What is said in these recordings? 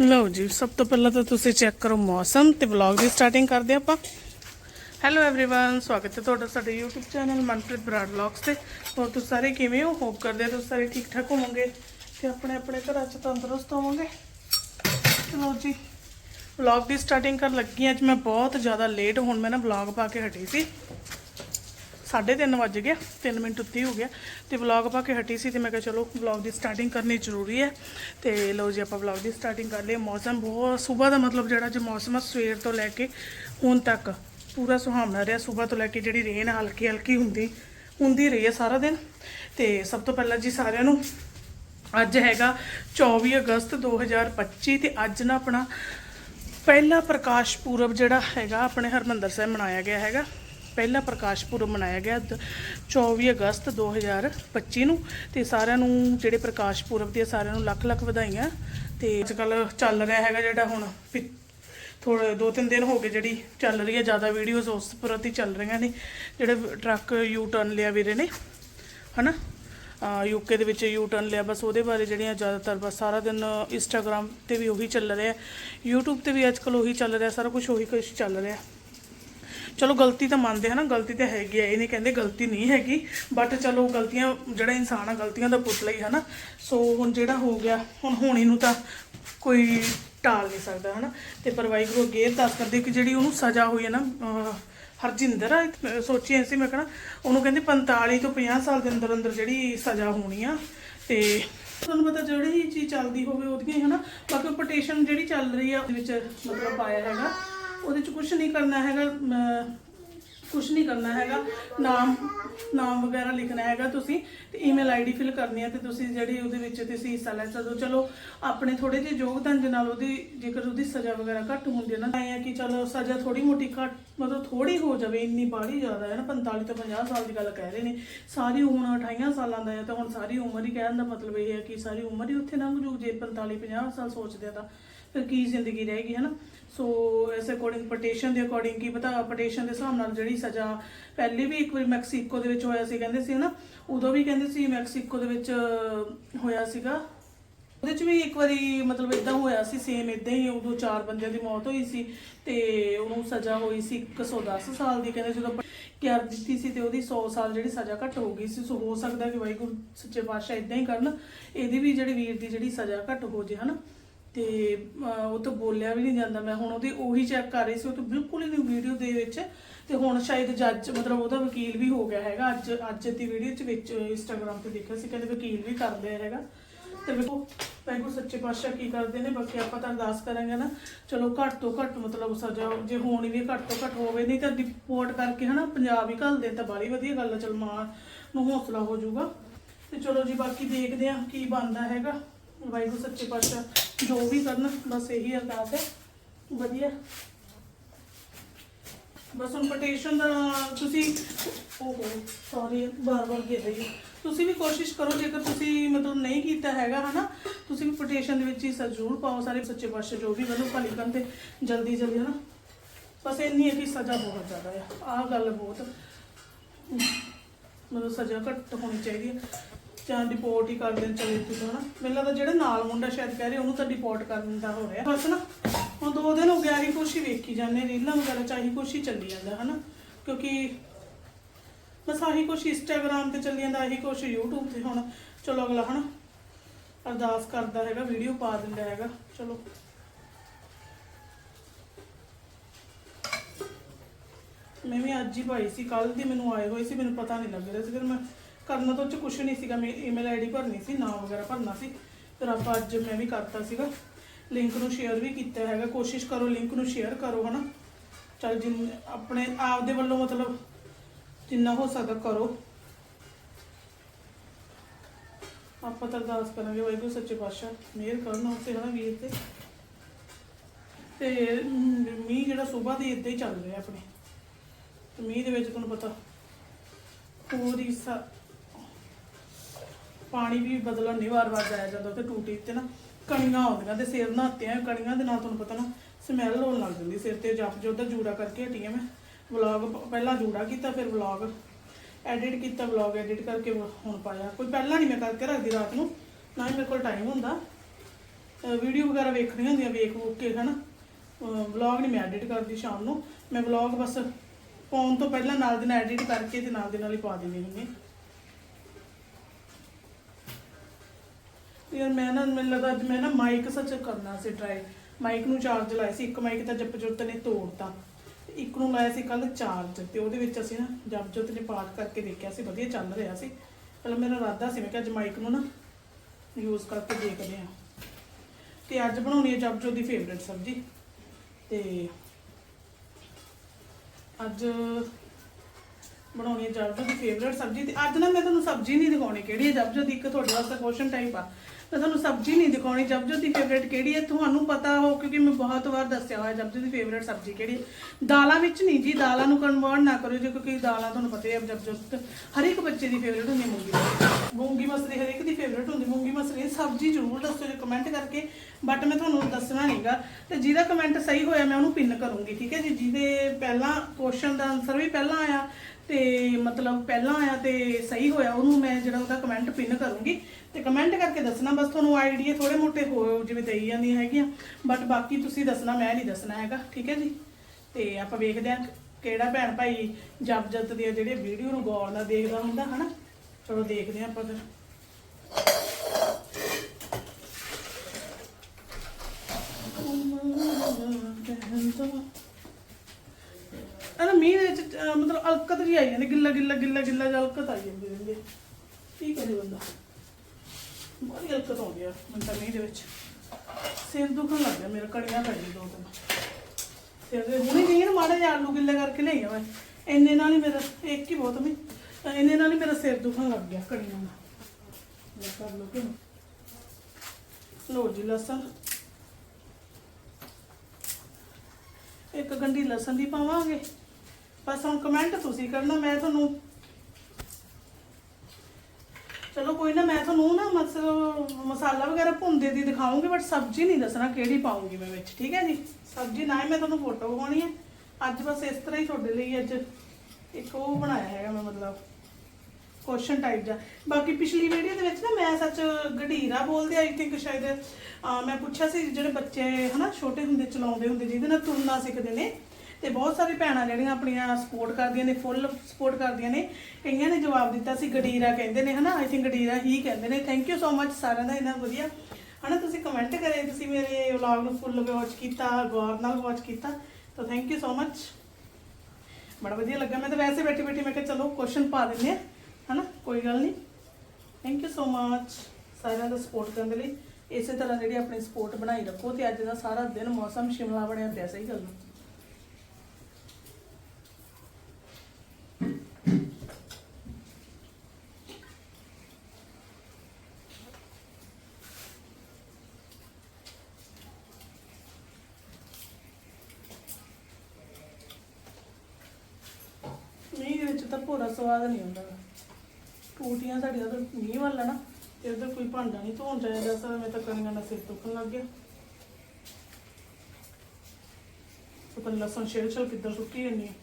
ਲਓ ਜੀ ਸਭ ਤੋਂ ਪਹਿਲਾਂ ਤਾਂ ਤੁਸੀਂ ਚੈੱਕ ਕਰੋ ਮੌਸਮ ਤੇ ਵਲੌਗ ਦੀ ਸਟਾਰਟਿੰਗ ਕਰਦੇ ਆਪਾਂ ਹੈਲੋ एवरीवन ਸਵਾਗਤ ਹੈ ਤੁਹਾਡਾ ਸਾਡੇ YouTube channel Manpreet Brar vlogs ਤੇ ਹੋਰ ਤੁਸੀਂ ਸਾਰੇ ਕਿਵੇਂ ਹੋ ਹੋਪ ਕਰਦੇ ਹਾਂ ਤੁਸੀਂ ਸਾਰੇ ਠੀਕ ਠਾਕ ਹੋਵੋਗੇ ਤੇ ਆਪਣੇ ਆਪਣੇ ਘਰਾਂ 'ਚ ਤੰਦਰੁਸਤ ਹੋਵੋਗੇ ਚਲੋ ਜੀ ਵਲੌਗ ਦੀ ਸਟਾਰਟਿੰਗ ਕਰਨ ਲੱਗੀ ਹਾਂ। ਅੱਜ ਮੈਂ ਬਹੁਤ ਜ਼ਿਆਦਾ ਲੇਟ ਹੁਣ ਮੈਂ ਨਾ ਵਲੌਗ ਪਾ ਕੇ ਹਟੀ ਸੀ 3:30 ਵੱਜ ਗਿਆ 3 ਮਿੰਟ ਉੱਤੇ ਹੋ ਗਿਆ ਤੇ ਵਲੌਗ ਪਾ ਕੇ ਹਟੀ ਸੀ ਤੇ ਮੈਂ ਕਿਹਾ ਚਲੋ ਵਲੌਗ ਦੀ ਸਟਾਰਟਿੰਗ ਕਰਨੀ ਜ਼ਰੂਰੀ ਹੈ ਤੇ ਲਓ ਜੀ ਆਪਾਂ ਵਲੌਗ ਦੀ ਸਟਾਰਟਿੰਗ ਕਰ ਲਈ ਮੌਸਮ ਬਹੁਤ ਸਵੇਰ ਦਾ ਮਤਲਬ ਜਿਹੜਾ ਜੇ ਮੌਸਮ ਆ, ਸਵੇਰ ਤੋਂ ਲੈ ਕੇ ਹੁਣ ਤੱਕ ਪੂਰਾ ਸੁਹਾਵਣਾ ਰਿਹਾ। ਸਵੇਰ ਤੋਂ ਲੈ ਕੇ ਜਿਹੜੀ ਰੇਨ ਹਲਕੀ ਹਲਕੀ ਹੁੰਦੀ ਹੁੰਦੀ ਰਹੀ ਹੈ ਸਾਰਾ ਦਿਨ। ਤੇ ਸਭ ਤੋਂ ਪਹਿਲਾਂ ਜੀ ਸਾਰਿਆਂ ਨੂੰ ਅੱਜ ਹੈਗਾ 24 ਅਗਸਤ 2025 ਤੇ ਅੱਜ ਨਾ ਆਪਣਾ ਪਹਿਲਾ ਪ੍ਰਕਾਸ਼ ਪੁਰਬ ਜਿਹੜਾ ਹੈਗਾ ਆਪਣੇ ਹਰਮੰਦਰ ਸਾਹਿਬ ਮਨਾਇਆ ਗਿਆ ਹੈਗਾ। ਪਹਿਲਾ ਪ੍ਰਕਾਸ਼ ਪੁਰਬ ਮਨਾਇਆ ਗਿਆ ਦ- 24 ਅਗਸਤ 2025 ਨੂੰ ਤੇ ਸਾਰਿਆਂ ਨੂੰ ਜਿਹੜੇ ਪ੍ਰਕਾਸ਼ ਪੁਰਬ ਦੀਆਂ ਸਾਰਿਆਂ ਨੂੰ ਲੱਖ ਲੱਖ ਵਧਾਈਆਂ। ਤੇ ਅੱਜ ਕੱਲ ਚੱਲ ਰਿਹਾ ਹੈਗਾ ਜਿਹੜਾ ਹੁਣ ਪਿ- ਥੋੜੇ ਦੋ ਤਿੰਨ ਦਿਨ ਹੋ ਗਏ ਜਿਹੜੀ ਚੱਲ ਰਹੀ ਹੈ, ਜ਼ਿਆਦਾ ਵੀਡੀਓਜ਼ ਉਸ ਪ੍ਰਤੀ ਚੱਲ ਰਹੀਆਂ ਨੇ। ਜਿਹੜੇ ਟਰੱਕ ਯੂ ਟਰਨ ਲਿਆ ਵੀਰੇ ਨੇ, ਹਨਾ? ਯੂਕੇ ਦੇ ਵਿੱਚ ਯੂ ਟਰਨ ਲਿਆ, ਬਸ ਉਹਦੇ ਬਾਰੇ ਜਿਹੜੀਆਂ ਜ਼ਿਆਦਾਤਰ ਬਸ ਸਾਰਾ ਦਿਨ ਇੰਸਟਾਗ੍ਰam ਤੇ ਵੀ ਉਹੀ ਚੱਲ ਰਿਹਾ। YouTube ਤੇ ਵੀ ਅੱਜਕੱਲ ਉਹੀ ਚੱਲ ਰਿਹਾ, ਸਾਰਾ ਕੁਝ ਉਹੀ ਕੁਝ ਚੱਲ ਰਿਹਾ। ਚਲੋ ਗਲਤੀ ਤਾਂ ਮੰਨਦੇ ਹਨਾ ਗਲਤੀ ਤਾਂ ਹੈਗੀ ਆ, ਇਹ ਨਹੀਂ ਕਹਿੰਦੇ ਗਲਤੀ ਨਹੀਂ ਹੈਗੀ ਬਟ ਚਲੋ ਗਲਤੀਆਂ, ਜਿਹੜਾ ਇਨਸਾਨ ਆ ਗਲਤੀਆਂ ਦਾ ਪੁਤਲਾ ਹੀ ਹਨਾ? ਸੋ ਹੁਣ ਜਿਹੜਾ ਹੋ ਗਿਆ, ਹੁਣ ਹੋਣੀ ਨੂੰ ਤਾਂ ਕੋਈ ਟਾਲ ਨਹੀਂ ਸਕਦਾ, ਹਨਾ? ਤੇ ਪਰ ਵਾਹਿਗੁਰੂ ਅੱਗੇ ਦੱਸ ਕਰਦੇ ਕਿ ਜਿਹੜੀ ਉਹਨੂੰ ਸਜ਼ਾ ਹੋਈ ਹੈ ਨਾ ਹਰਜਿੰਦਰ ਆ ਮੈਂ ਸੋਚੀ ਸੀ, ਮੈਂ ਕਹਣਾ ਉਹਨੂੰ ਕਹਿੰਦੇ 45 ਤੋਂ 50 ਸਾਲ ਦੇ ਅੰਦਰ ਅੰਦਰ ਜਿਹੜੀ ਸਜ਼ਾ ਹੋਣੀ ਆ, ਤੇ ਤੁਹਾਨੂੰ ਪਤਾ ਜਿਹੜੀ ਚੀਜ਼ ਚੱਲਦੀ ਹੋਵੇ ਉਹਦੀਆਂ ਹੀ, ਹਨਾ? ਬਾਕੀ ਪਟੀਸ਼ਨ ਜਿਹੜੀ ਚੱਲ ਰਹੀ ਆ, ਉਹਦੇ ਵਿੱਚ ਮਤਲਬ ਪਾਇਆ ਹੈਗਾ। ਉਹਦੇ ਚ ਕੁਝ ਨਹੀਂ ਕਰਨਾ ਹੈਗਾ ਕੁਝ ਨਹੀਂ ਕਰਨਾ ਹੈਗਾ। ਨਾਮ ਨਾਮ ਵਗੈਰਾ ਲਿਖਣਾ ਹੈਗਾ ਤੁਸੀਂ, ਤੇ ਈਮੇਲ ਆਈਡੀ ਫਿਲ ਕਰਨੀ ਹੈ ਤੇ ਤੁਸੀਂ ਜਿਹੜੀ ਉਹਦੇ ਵਿੱਚ ਤੁਸੀਂ ਹਿੱਸਾ ਲੈ ਸਕਦੇ ਹੋ। ਚਲੋ, ਆਪਣੇ ਥੋੜੇ ਜਿਹੇ ਯੋਗਦਾਨ ਦੇ ਨਾਲ ਉਹਦੀ, ਜੇਕਰ ਉਹਦੀ ਸਜ਼ਾ ਵਗੈਰਾ ਘੱਟ ਹੁੰਦੀ ਹੈ ਨਾ ਐਂ ਕਿ ਚਲੋ ਸਜ਼ਾ ਥੋੜੀ ਮੋਟੀ ਘੱਟ, ਮਤਲਬ ਥੋੜੀ ਹੋ ਜਾਵੇ, ਇੰਨੀ ਬਾੜੀ ਜ਼ਿਆਦਾ ਹੈ ਨਾ 45 ਤੋਂ 50 ਸਾਲ ਦੀ ਗੱਲ ਕਹਿ ਰਹੇ ਨੇ। ਸਾਰੀ ਉਮਰ 28 ਸਾਲਾਂ ਦਾ ਹੈ, ਤਾਂ ਹੁਣ ਸਾਰੀ ਉਮਰ ਹੀ ਕਹਿਣ ਦਾ ਮਤਲਬ ਇਹ ਹੈ ਕਿ ਸਾਰੀ ਉਮਰ ਹੀ ਉੱਥੇ ਲੰਘ ਜੂ। ਜੇ 45 50 ਸਾਲ ਸੋਚਦੇ ਆ ਤਾਂ ਫਿਰ ਕੀ ਜ਼ਿੰਦਗੀ ਰਹੇਗੀ, ਹੈ ਨਾ? ਸੋ ਇਸ ਅਕੋਰਡਿੰਗ ਪਟੀਸ਼ਨ ਦੇ ਅਕੋਰਡਿੰਗ ਕੀ ਪਤਾ ਪਟੀਸ਼ਨ ਦੇ ਹਿਸਾਬ ਨਾਲ ਜਿਹੜੀ ਸਜ਼ਾ ਪਹਿਲੇ ਵੀ ਇੱਕ ਵਾਰ ਮੈਕਸੀਕੋ ਦੇ ਵਿੱਚ ਹੋਇਆ ਸੀ, ਕਹਿੰਦੇ ਸੀ ਨਾ ਉਦੋਂ ਵੀ ਕਹਿੰਦੇ ਸੀ ਮੈਕਸੀਕੋ ਦੇ ਵਿੱਚ ਹੋਇਆ ਸੀਗਾ। ਉਹਦੇ ਚ ਵੀ ਇੱਕ ਵਾਰੀ ਮਤਲਬ ਇਦਾਂ ਹੋਇਆ ਸੀ ਸੇਮ ਇਦਾਂ ਹੀ ਉਦੋਂ ਚਾਰ ਬੰਦਿਆਂ ਦੀ ਮੌਤ ਹੋਈ ਸੀ ਤੇ ਉਹਨੂੰ ਸਜ਼ਾ ਹੋਈ ਸੀ 110 ਸਾਲ ਦੀ, ਕਹਿੰਦੇ ਜਦੋਂ ਕਰ ਦਿੱਤੀ ਸੀ ਤੇ ਉਹਦੀ 100 ਸਾਲ ਜਿਹੜੀ ਸਜ਼ਾ ਘੱਟ ਹੋ ਗਈ ਸੀ। ਸੋ ਹੋ ਸਕਦਾ ਕਿ ਵਾਹਿਗੁਰੂ, ਸੱਚੇ ਪਾਤਸ਼ਾਹ ਇਦਾਂ ਹੀ ਕਰਨ, ਇਹਦੀ ਵੀ ਜਿਹੜੀ ਵੀਰ ਦੀ ਜਿਹੜੀ ਸਜ਼ਾ ਘੱਟ ਹੋ ਜੇ, ਹਨਾ। ਤੇ ਉਹ ਤੋਂ ਬੋਲਿਆ ਵੀ ਨਹੀਂ ਜਾਂਦਾ। ਮੈਂ ਹੁਣ ਉਹਦੀ ਉਹੀ ਚੈੱਕ ਕਰ ਰਹੀ ਸੀ, ਉਹ ਤਾਂ ਬਿਲਕੁਲ ਹੀ ਨਹੀਂ ਵੀਡੀਓ ਦੇ ਵਿੱਚ। ਤੇ ਹੁਣ ਸ਼ਾਇਦ ਜੱਜ ਮਤਲਬ ਉਹਦਾ ਵਕੀਲ ਵੀ ਹੋ ਗਿਆ ਹੈਗਾ। ਅੱਜ ਅੱਜ ਦੀ ਵੀਡੀਓ ਚ ਵਿੱਚ ਇੰਸਟਾਗ੍ਰam ਤੇ ਦੇਖਿਆ ਸੀ, ਕਹਿੰਦੇ ਵਕੀਲ ਵੀ ਕਰ ਹੈਗਾ। ਤੇ ਵੇਖੋ, ਵਾਹਿਗੁਰੂ ਸੱਚੇ ਪਾਤਸ਼ਾਹ ਕੀ ਕਰਦੇ ਨੇ, ਬਾਕੀ ਆਪਾਂ ਤਾਂ ਅਰਦਾਸ ਕਰਾਂਗੇ ਨਾ। ਚਲੋ, ਘੱਟ ਤੋਂ ਘੱਟ ਮਤਲਬ ਸਜ਼ਾ, ਜੇ ਹੋਣੀ ਵੀ ਘੱਟ ਤੋਂ ਘੱਟ ਹੋਵੇ, ਨਹੀਂ ਤਾਂ ਰਿਪੋਰਟ ਕਰਕੇ ਹਨਾ, ਪੰਜਾਬ ਹੀ ਘੱਲ ਦੇ ਤਾਂ ਬਾਲੀ ਵਧੀਆ ਗੱਲ ਆ। ਚਲ ਮਾਂ ਨੂੰ ਹੌਸਲਾ ਹੋ ਜਾਊਗਾ। ਤੇ ਚਲੋ ਜੀ, ਬਾਕੀ ਦੇਖਦੇ ਆ ਕੀ ਬਣਦਾ ਹੈਗਾ। ਵਾਹਿਗੁਰੂ ਸੱਚੇ ਪਾਤਸ਼ਾਹ, ਜੋ ਵੀ ਕਰਨ, ਬਸ ਇਹੀ ਅਰਦਾਸ ਹੈ। ਵਧੀਆ। ਬਸ ਹੁਣ ਪਟੀਸ਼ਨ ਦਾ ਤੁਸੀਂ, ਓਹੋ ਸੌਰੀ ਬਾਰ-ਬਾਰ ਗਿਰ ਰਹੀ ਹੈ। ਤੁਸੀਂ ਵੀ ਕੋਸ਼ਿਸ਼ ਕਰੋ, ਜੇਕਰ ਤੁਸੀਂ ਮਤਲਬ ਨਹੀਂ ਕੀਤਾ ਹੈਗਾ, ਹਨਾ, ਤੁਸੀਂ ਵੀ ਪਟੀਸ਼ਨ ਦੇ ਵਿੱਚ ਹੀ ਜ਼ਰੂਰ ਪਾਓ, ਸਾਰੇ ਸੱਚੇ ਪਾਤਸ਼ਾਹ ਜੋ ਵੀ ਵੱਲੋਂ ਭਲੀ ਕਰਨ ਤੇ ਜਲਦੀ ਜਲਦੀ, ਹਨਾ। ਬਸ ਇੰਨੀ ਹੈ ਕਿ ਸਜ਼ਾ ਬਹੁਤ ਜ਼ਿਆਦਾ ਹੈ। ਆਹ ਗੱਲ ਬਹੁਤ ਮਤਲਬ ਸਜ਼ਾ ਘੱਟ ਹੋਣੀ ਚਾਹੀਦੀ ਹੈ। ਜਾਂ ਡਿਪੋਰਟ ਹੀ ਕਰ ਦੇਣ ਚਲੇ ਤੂੰ, ਹਨਾ? ਮੈਨੂੰ ਲੱਗਦਾ ਜਿਹੜਾ ਨਾਲ ਮੁੰਡਾ ਸ਼ਾਇਦ ਕਹਿ ਰਹੇ, ਉਹਨੂੰ ਤਾਂ ਡਿਪੋਰਟ ਕਰਨ ਦਾ ਹੋ ਰਿਹਾ। ਬਸ ਨਾ, ਹੁਣ ਦੋ ਦਿਨ ਹੋ ਗਿਆ ਹੀ ਕੁਛ ਹੀ ਵੇਖੀ ਜਾਂਦੇ ਰੀਲਾਂ ਵਗੈਰਾ ਚਾਹੀ ਕੁਛ ਹੀ ਚੱਲੀ ਜਾਂਦਾ, ਹਨਾ? ਕਿਉਂਕਿ ਬਸ ਆਹੀ ਕੁਛ ਇੰਸਟਾਗ੍ਰam ਤੇ ਚੱਲੀ ਜਾਂਦਾ, ਆਹੀ ਕੁਛ YouTube ਤੇ ਹੁਣ। ਚਲੋ ਅਗਲਾ, ਹਨਾ? ਅਰਦਾਸ ਕਰਦਾ ਹੈਗਾ ਵੀਡੀਓ ਪਾ ਦਿੰਦਾ ਹੈਗਾ। ਚਲੋ। ਮੈਂ ਵੀ ਅੱਜ ਹੀ ਪਾਈ ਸੀ ਕੱਲ ਦੀ ਮੈਨੂੰ ਆਏ ਹੋਏ ਸੀ, ਮੈਨੂੰ ਪਤਾ ਨਹੀਂ ਲੱਗ ਰਿਹਾ ਸੀ, ਫਿਰ ਮੈਂ ਕਰਨਾ ਤਾਂ ਉਹ ਚ ਕੁਛ ਨਹੀਂ ਸੀਗਾ ਮੇਰੀ ਈਮੇਲ ਆਈਡੀ ਭਰਨੀ ਸੀ, ਨਾਮ ਵਗੈਰਾ ਭਰਨਾ ਸੀ, ਫਿਰ ਆਪਾਂ ਅੱਜ ਮੈਂ ਵੀ ਕਰਤਾ ਸੀਗਾ। ਲਿੰਕ ਨੂੰ ਸ਼ੇਅਰ ਵੀ ਕੀਤਾ ਹੈਗਾ, ਕੋਸ਼ਿਸ਼ ਕਰੋ ਲਿੰਕ ਨੂੰ ਸ਼ੇਅਰ ਕਰੋ, ਹਨਾ? ਚਲ ਜਿੰਨ, ਆਪਣੇ ਆਪ ਦੇ ਵੱਲੋਂ ਮਤਲਬ ਜਿੰਨਾ ਹੋ ਸਕਦਾ ਕਰੋ। ਆਪਾਂ ਤਾਂ ਅਰਦਾਸ ਕਰਾਂਗੇ, ਵਾਹਿਗੁਰੂ ਸੱਚੇ ਪਾਤਸ਼ਾਹ, ਮਿਹਰ ਕਰਨ ਉਸੇ ਹਨਾ, ਵੀਰ ਤੇ? ਤੇ ਮੀਂਹ ਜਿਹੜਾ ਸਵੇਰ ਦੇ ਇਦਾਂ ਹੀ ਚੱਲ ਰਿਹਾ ਆਪਣੇ। ਤੇ ਮੀਂਹ ਦੇ ਵਿੱਚ ਤੁਹਾਨੂੰ ਪਤਾ, ਪੂਰੀ ਸਾ ਪਾਣੀ ਵੀ ਬਦਲਣ ਨਹੀਂ ਵਾਰ-ਵਾਰ ਜਾਇਆ ਜਾਂਦਾ ਤੇ ਟੂਟੀ ਤੇ ਨਾ ਕਣੀਆਂ ਆਉਂਦੀਆਂ ਤੇ ਸਿਰ ਨਹਾਤੇ ਆ ਕਣੀਆਂ ਦੇ ਨਾਲ ਤੁਹਾਨੂੰ ਪਤਾ ਨਾ ਸਮੈਲ ਹੋਣ ਲੱਗ ਜਾਂਦੀ, ਸਿਰ ਤੇ ਜਪ ਜੋ ਉਧਰ ਜੂੜਾ ਕਰਕੇ ਹਟੀ ਆ ਮੈਂ। ਵਲੌਗ ਪਹਿਲਾਂ ਜੂੜਾ ਕੀਤਾ, ਫਿਰ ਵਲੌਗ ਐਡਿਟ ਕੀਤਾ ਵਲੌਗ ਐਡਿਟ ਕਰਕੇ ਹੁਣ ਪਾਇਆ। ਕੋਈ ਪਹਿਲਾਂ ਨਹੀਂ ਮੈਂ ਕਰਕੇ ਰੱਖਦੀ ਰਾਤ ਨੂੰ, ਨਾ ਹੀ ਮੇਰੇ ਕੋਲ ਟਾਈਮ ਹੁੰਦਾ। ਵੀਡੀਓ ਵਗੈਰਾ ਵੇਖਣੀਆਂ ਹੁੰਦੀਆਂ, ਵੇਖ ਵੂਖ ਕੇ, ਹਨਾ। ਵਲੌਗ ਨਹੀਂ ਮੈਂ ਐਡਿਟ ਕਰਦੀ ਸ਼ਾਮ ਨੂੰ। ਮੈਂ ਵਲੌਗ ਬਸ ਪਾਉਣ ਤੋਂ ਪਹਿਲਾਂ ਨਾਲ ਦੀ ਨਾਲ ਐਡਿਟ ਕਰਕੇ ਤੇ ਨਾਲ ਦੇ ਨਾਲ ਹੀ ਪਾ ਦਿੰਦੀ ਹੁੰਦੀ ਯਾਰ ਮੈਂ ਨਾ, ਮੈਨੂੰ ਲੱਗਦਾ ਅੱਜ ਮੈਂ ਨਾ ਮਾਈਕ ਸੱਚ ਕਰਨਾ ਸੀ ਟਰਾਈ ਮਾਈਕ ਨੂੰ ਚਾਰਜ ਲਾਇਆ ਸੀ, ਇੱਕ ਮਾਈਕ ਤਾਂ ਜਪਜੋਤ ਨੇ ਤੋੜਤਾ। ਤੇ ਇੱਕ ਨੂੰ ਲਾਇਆ ਸੀ ਕੱਲ ਚਾਰਜ ਤੇ ਉਹਦੇ ਵਿੱਚ ਅਸੀਂ ਨਾ ਜਪਜੋਤ ਨੇ ਪਾਠ ਕਰਕੇ ਦੇਖਿਆ ਸੀ, ਵਧੀਆ ਚੱਲ ਰਿਹਾ ਸੀ। ਪਹਿਲਾਂ ਮੇਰਾ ਇਰਾਦਾ ਸੀ, ਮੈਂ ਕਿ ਅੱਜ ਮਾਈਕ ਨੂੰ ਨਾ ਯੂਜ਼ ਕਰਕੇ ਦੇਖਦੇ ਹਾਂ। ਤੇ ਅੱਜ ਬਣਾਉਣੀ ਹੈ ਜਪਜੋਤ ਦੀ ਫੇਵਰੇਟ ਸਬਜ਼ੀ। ਤੇ ਅੱਜ ਬਣਾਉਣੀ ਹੈ ਜਬਜੋ ਦੀ ਫੇਵਰੇਟ ਸਬਜ਼ੀ। ਤੇ ਅੱਜ ਨਾ ਮੈਂ ਤੁਹਾਨੂੰ ਸਬਜ਼ੀ ਨਹੀਂ ਦਿਖਾਉਣੀ, ਕਿਹੜੀ ਹੈ ਜਪਜੋਤ? ਦੀ ਇੱਕ ਤੁਹਾਡੇ ਵਾਸਤੇ ਕੁਐਸਚਨ ਟਾਈਪ ਆ। ਮੈਂ ਤੁਹਾਨੂੰ ਸਬਜ਼ੀ ਨਹੀਂ ਦਿਖਾਉਣੀ। ਜਪਜੋਤ ਦੀ ਫੇਵਰੇਟ ਕਿਹੜੀ ਹੈ? ਤੁਹਾਨੂੰ ਪਤਾ ਹੋ, ਕਿਉਂਕਿ ਮੈਂ ਬਹੁਤ ਵਾਰ ਦੱਸਿਆ ਹੋਇਆ ਜਪਜੋਤ ਦੀ ਫੇਵਰੇਟ ਸਬਜ਼ੀ ਕਿਹੜੀ ਹੈ। ਦਾਲਾਂ ਵਿੱਚ ਨਹੀਂ ਜੀ, ਦਾਲਾਂ ਨੂੰ ਕਨਵਰਟ ਨਾ ਕਰੋ ਜੀ, ਕਿਉਂਕਿ ਦਾਲਾਂ ਤੁਹਾਨੂੰ ਪਤਾ ਹੀ ਹੈ ਜਪਜੋਤ, ਹਰ ਇੱਕ ਬੱਚੇ ਦੀ ਫੇਵਰੇਟ ਹੁੰਦੀ ਹੈ ਮੂੰਗੀ। ਮਸਰੀ ਮੂੰਗੀ ਮਸਰੀ ਹਰ ਇੱਕ ਦੀ ਫੇਵਰੇਟ ਹੁੰਦੀ ਮੂੰਗੀ ਮਸਰੀ ਸਬਜ਼ੀ ਜ਼ਰੂਰ ਦੱਸੋ ਜੀ ਕਮੈਂਟ ਕਰਕੇ। ਬਟ ਮੈਂ ਤੁਹਾਨੂੰ ਦੱਸਣਾ ਨਹੀਂਗਾ ਤੇ ਜਿਹਦਾ ਕਮੈਂਟ ਸਹੀ ਹੋਇਆ ਮੈਂ ਉਹਨੂੰ ਪਿੰਨ ਕਰੂੰਗੀ, ਠੀਕ ਹੈ ਜੀ? ਜਿਹਦੇ ਪਹਿਲਾਂ ਕੁਐਸਚਨ ਦਾ ਆਨਸਰ ਵੀ ਪਹਿਲਾਂ ਆਇਆ ਤੇ ਮਤਲਬ ਪਹਿਲਾਂ ਆਇਆ ਤੇ ਸਹੀ ਹੋਇਆ, ਉਹਨੂੰ ਮੈਂ ਜਿਹੜਾ ਉਹਦਾ ਕਮੈਂਟ ਪਿੰਨ ਕਰੂੰਗੀ। ਤੇ ਕਮੈਂਟ ਕਰਕੇ ਦੱਸਣਾ, ਬਸ ਤੁਹਾਨੂੰ ਆਈਡੀਆ ਥੋੜੇ ਮੋਟੇ ਹੋ ਜਿਵੇਂ ਦੇਈ ਜਾਂਦੀਆਂ ਹੈਗੀਆਂ। ਬਟ ਬਾਕੀ ਤੁਸੀਂ ਦੱਸਣਾ, ਮੈਂ ਨਹੀਂ ਦੱਸਣਾ ਹੈਗਾ, ਠੀਕ ਹੈ ਜੀ? ਤੇ ਆਪਾਂ ਵੇਖਦੇ ਹਾਂ ਕਿਹੜਾ ਭੈਣ ਭਾਈ ਜਪ ਜਤ ਦੀਆਂ ਜਿਹੜੀਆਂ ਵੀਡੀਓ ਨੂੰ ਗੌਰ ਨਾਲ ਦੇਖਦਾ ਹੁੰਦਾ, ਹਨਾ? ਚਲੋ ਦੇਖਦੇ ਹਾਂ ਆਪਾਂ ਫਿਰ। ਅਰੇ ਮੀਂਹ ਦੇ ਵਿੱਚ ਅਹ, ਮਤਲਬ ਅਲਕਤ ਜੀ ਆਈ ਜਾਂਦੀ ਗਿੱਲਾ ਗਿੱਲਾ ਗਿੱਲਾ ਗਿੱਲਾ ਜਿਹਾ ਅਲਕਤ ਆਈ ਜਾਂਦੀ ਰਹਿੰਦੀ ਹੈ। ਕੀ ਕਰੇ ਬੰਦਾ? ਬੜੀ ਅਲਕਤ ਹੋ ਗਿਆ ਮੈਨੂੰ ਤਾਂ ਮੀਂਹ ਦੇ ਵਿੱਚ। ਸਿਰ ਦੁਖਣ ਲੱਗ ਗਿਆ ਮੇਰਾ ਕੜੀਆਂ ਪੈ ਗਈ ਦੋ ਤਿੰਨ। ਸਿਰ ਦੇ ਹੁਣੇ ਗਈ ਨਾ ਮਾੜੇ ਜਿਹਾ ਆਲੂ ਗਿੱਲੇ ਕਰਕੇ ਲਈ ਆ ਮੈਂ। ਇੰਨੇ ਨਾਲ ਹੀ ਮੇਰਾ ਇੱਕ ਹੀ ਬਹੁਤ ਮੈਂ ਤਾਂ ਇੰਨੇ ਨਾਲ ਹੀ ਮੇਰਾ ਸਿਰ ਦੁਖਣ ਲੱਗ ਗਿਆ ਕੜੀਆਂ ਨਾਲ। ਮੈਂ ਕਰ ਲੋ ਕਿ ਲੋ ਜੀ ਲਸਣ। ਇੱਕ ਗੰਢੀ ਲਸਣ ਦੀ ਪਾਵਾਂਗੇ। ਬਸ ਹੁਣ ਕਮੈਂਟ ਤੁਸੀਂ ਕਰਨਾ, ਮੈਂ ਤੁਹਾਨੂੰ ਚਲੋ ਕੋਈ ਨਾ, ਮੈਂ ਤੁਹਾਨੂੰ ਨਾ ਮਤਲਬ ਮਸਾਲਾ ਵਗੈਰਾ ਭੁੰਦੇ ਦੀ ਦਿਖਾਉਂਗੀ ਬਟ ਸਬਜ਼ੀ ਨਹੀਂ ਦੱਸਣਾ ਕਿਹੜੀ ਪਾਉਂਗੀ ਮੈਂ ਵਿੱਚ, ਠੀਕ ਹੈ ਜੀ? ਸਬਜ਼ੀ ਨਾ ਹੀ ਮੈਂ ਤੁਹਾਨੂੰ ਫੋਟੋ ਵਿਖਾਉਣੀ ਹੈ। ਅੱਜ ਬਸ ਇਸ ਤਰ੍ਹਾਂ ਹੀ ਤੁਹਾਡੇ ਲਈ ਅੱਜ ਇੱਕ ਉਹ ਬਣਾਇਆ ਹੈਗਾ ਮੈਂ ਮਤਲਬ। ਕੁਐਸਚਨ ਟਾਈਪ ਜਾਂ। ਬਾਕੀ ਪਿਛਲੀ ਵੀਡੀਓ ਦੇ ਵਿੱਚ ਨਾ ਮੈਂ ਸੱਚ ਗਢੀਰਾ ਬੋਲਦੇ ਆਈ ਥਿੰਕ ਸ਼ਾਇਦ ਮੈਂ ਪੁੱਛਿਆ ਸੀ ਜਿਹੜੇ ਬੱਚੇ ਹਨਾ, ਛੋਟੇ ਹੁੰਦੇ, ਚਲਾਉਂਦੇ ਹੁੰਦੇ, ਜਿਹਦੇ ਨਾਲ ਤੁਰਨਾ ਸਿੱਖਦੇ ਨੇ। ਤੇ ਬਹੁਤ ਸਾਰੀ ਭੈਣਾਂ ਜਿਹੜੀਆਂ ਆਪਣੀਆਂ ਸਪੋਰਟ ਕਰਦੀਆਂ ਨੇ ਫੁੱਲ ਸਪੋਰਟ ਕਰਦੀਆਂ ਨੇ। ਕਈਆਂ ਨੇ ਜਵਾਬ ਦਿੱਤਾ ਸੀ ਗਡੀਰਾ ਕਹਿੰਦੇ ਨੇ ਹਨਾ ਆਈ ਥਿੰਕ ਗਡੀਰਾ ਹੀ ਕਹਿੰਦੇ ਨੇ। ਥੈਂਕ ਯੂ ਸੋ ਮਚ ਸਾਰਿਆਂ ਦਾ ਇਹਨਾਂ ਵਧੀਆ। ਹਨਾ, ਤੁਸੀਂ ਕਮੈਂਟ ਕਰੇ, ਤੁਸੀਂ ਮੇਰੇ ਵਲੌਗ ਨੂੰ ਫੁੱਲ ਵਾਚ ਕੀਤਾ, ਗੌਰ ਨਾਲ ਵਾਚ ਕੀਤਾ। ਤਾਂ ਥੈਂਕ ਯੂ ਸੋ ਮਚ ਬੜਾ ਵਧੀਆ ਲੱਗਾ, ਮੈਂ ਤਾਂ ਵੈਸੇ ਬੈਠੀ ਬੈਠੀ ਮੈਂ ਕਿਹਾ, ਚਲੋ ਕੁਐਸਚਨ ਪਾ ਦਿੰਦੇ ਆ। ਹਨਾ? ਕੋਈ ਗੱਲ ਨਹੀਂ। ਥੈਂਕ ਯੂ ਸੋ ਮੱਚ ਸਾਰਿਆਂ ਦਾ ਸਪੋਰਟ ਕਰਨ ਦੇ ਲਈ। ਇਸੇ ਤਰ੍ਹਾਂ ਜਿਹੜੀ ਆਪਣੀ ਸਪੋਰਟ ਬਣਾਈ ਰੱਖੋ ਤੇ ਅੱਜ ਦਾ ਸਾਰਾ ਦਿਨ ਮੌਸਮ ਸ਼ਿਮਲਾ ਬਣਿਆ ਪਿਆ ਸਹੀ ਗੱਲ ਨੂੰ ਮੀਂਹ ਦੇ ਵਿੱਚ ਤਾਂ ਭੋਰਾ ਸਵਾਦ ਨਹੀਂ ਹੁੰਦਾ। ਟੂਟੀਆਂ ਸਾਡੀਆਂ ਉਧਰ ਮੀਂਹ ਵਾਲਾ ਨਾ, ਤੇ ਉਧਰ ਕੋਈ ਭਾਂਡਾ ਨਹੀਂ ਧੋਣ ਜਾਏਗਾ ਸਰ ਮੈਂ ਤਾਂ ਕਣੀਆਂ ਨਾਲ ਸਿਰ ਦੁਖਣ ਲੱਗ ਗਿਆ। ਪਤਾ ਨੀ ਲਸਣ ਛੇਲ ਛੇਲ ਕਿੱਦਾਂ ਸੁੱਕੀ ਜਾਂਦੀ ਹੈ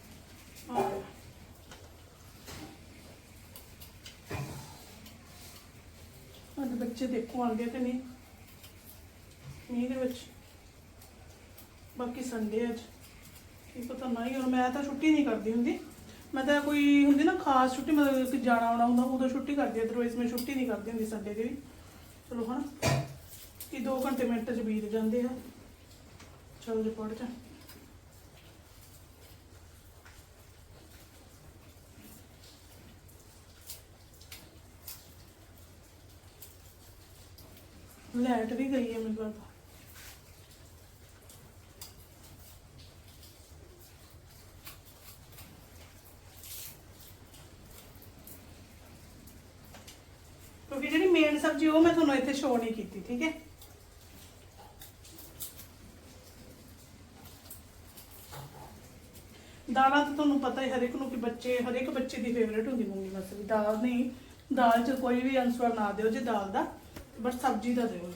ਅੱਜ ਬੱਚੇ ਦੇਖੋ ਆਉਂਦੇ ਕਿ ਨਹੀਂ, ਮੀਂਹ ਦੇ ਵਿੱਚ। ਬਾਕੀ ਸੰਡੇ ਅੱਜ। ਕੀ ਪਤਾ ਨਹੀਂ ਹੁਣ, ਮੈਂ ਤਾਂ ਛੁੱਟੀ ਨਹੀਂ ਕਰਦੀ ਹੁੰਦੀ। ਮੈਂ ਤਾਂ ਕੋਈ ਹੁੰਦੀ ਨਾ ਖਾਸ ਛੁੱਟੀ, ਮਤਲਬ ਕਿ ਜਾਣਾ ਆਉਣਾ ਹੁੰਦਾ, ਉਦੋਂ ਛੁੱਟੀ ਕਰਦੀ ਅਦਰਵਾਈਜ਼ ਮੈਂ ਛੁੱਟੀ ਨਹੀਂ ਕਰਦੀ ਹੁੰਦੀ ਸੰਡੇ ਦੀ ਵੀ ਚਲੋ ਹਨਾ। ਕਿ 2 ਘੰਟੇ ਮਿੰਟ ਚ ਬੀਤ ਜਾਂਦੇ ਆ। ਚਲੋ ਰਿਪੋਰਟ 'ਚ ਲਾਈਟ ਵੀ ਗਈ ਹੈ ਮੇਰੇ ਲੱਗਦਾ ਕਿਉਂਕਿ ਜਿਹੜੀ ਮੇਨ ਸਬਜ਼ੀ ਉਹ ਮੈਂ ਨਹੀਂ ਕੀਤੀ, ਠੀਕ ਹੈ? ਦਾਲਾਂ ਤਾਂ ਤੁਹਾਨੂੰ ਪਤਾ ਹੀ ਹਰ ਨੂੰ ਕਿ ਬੱਚੇ ਹਰ ਬੱਚੇ ਦੀ ਫੇਵਰੇਟ ਹੁੰਦੀ ਮੂੰਗੀ ਮਸਰੀ। ਦਾਲ ਨਹੀਂ, ਦਾਲ 'ਚ ਕੋਈ ਵੀ ਆਨਸਰ ਨਾ ਦਿਓ ਜੇ ਦਾਲ ਦਾ ਬਟ ਸਬਜ਼ੀ ਦਾ ਦਿਓ।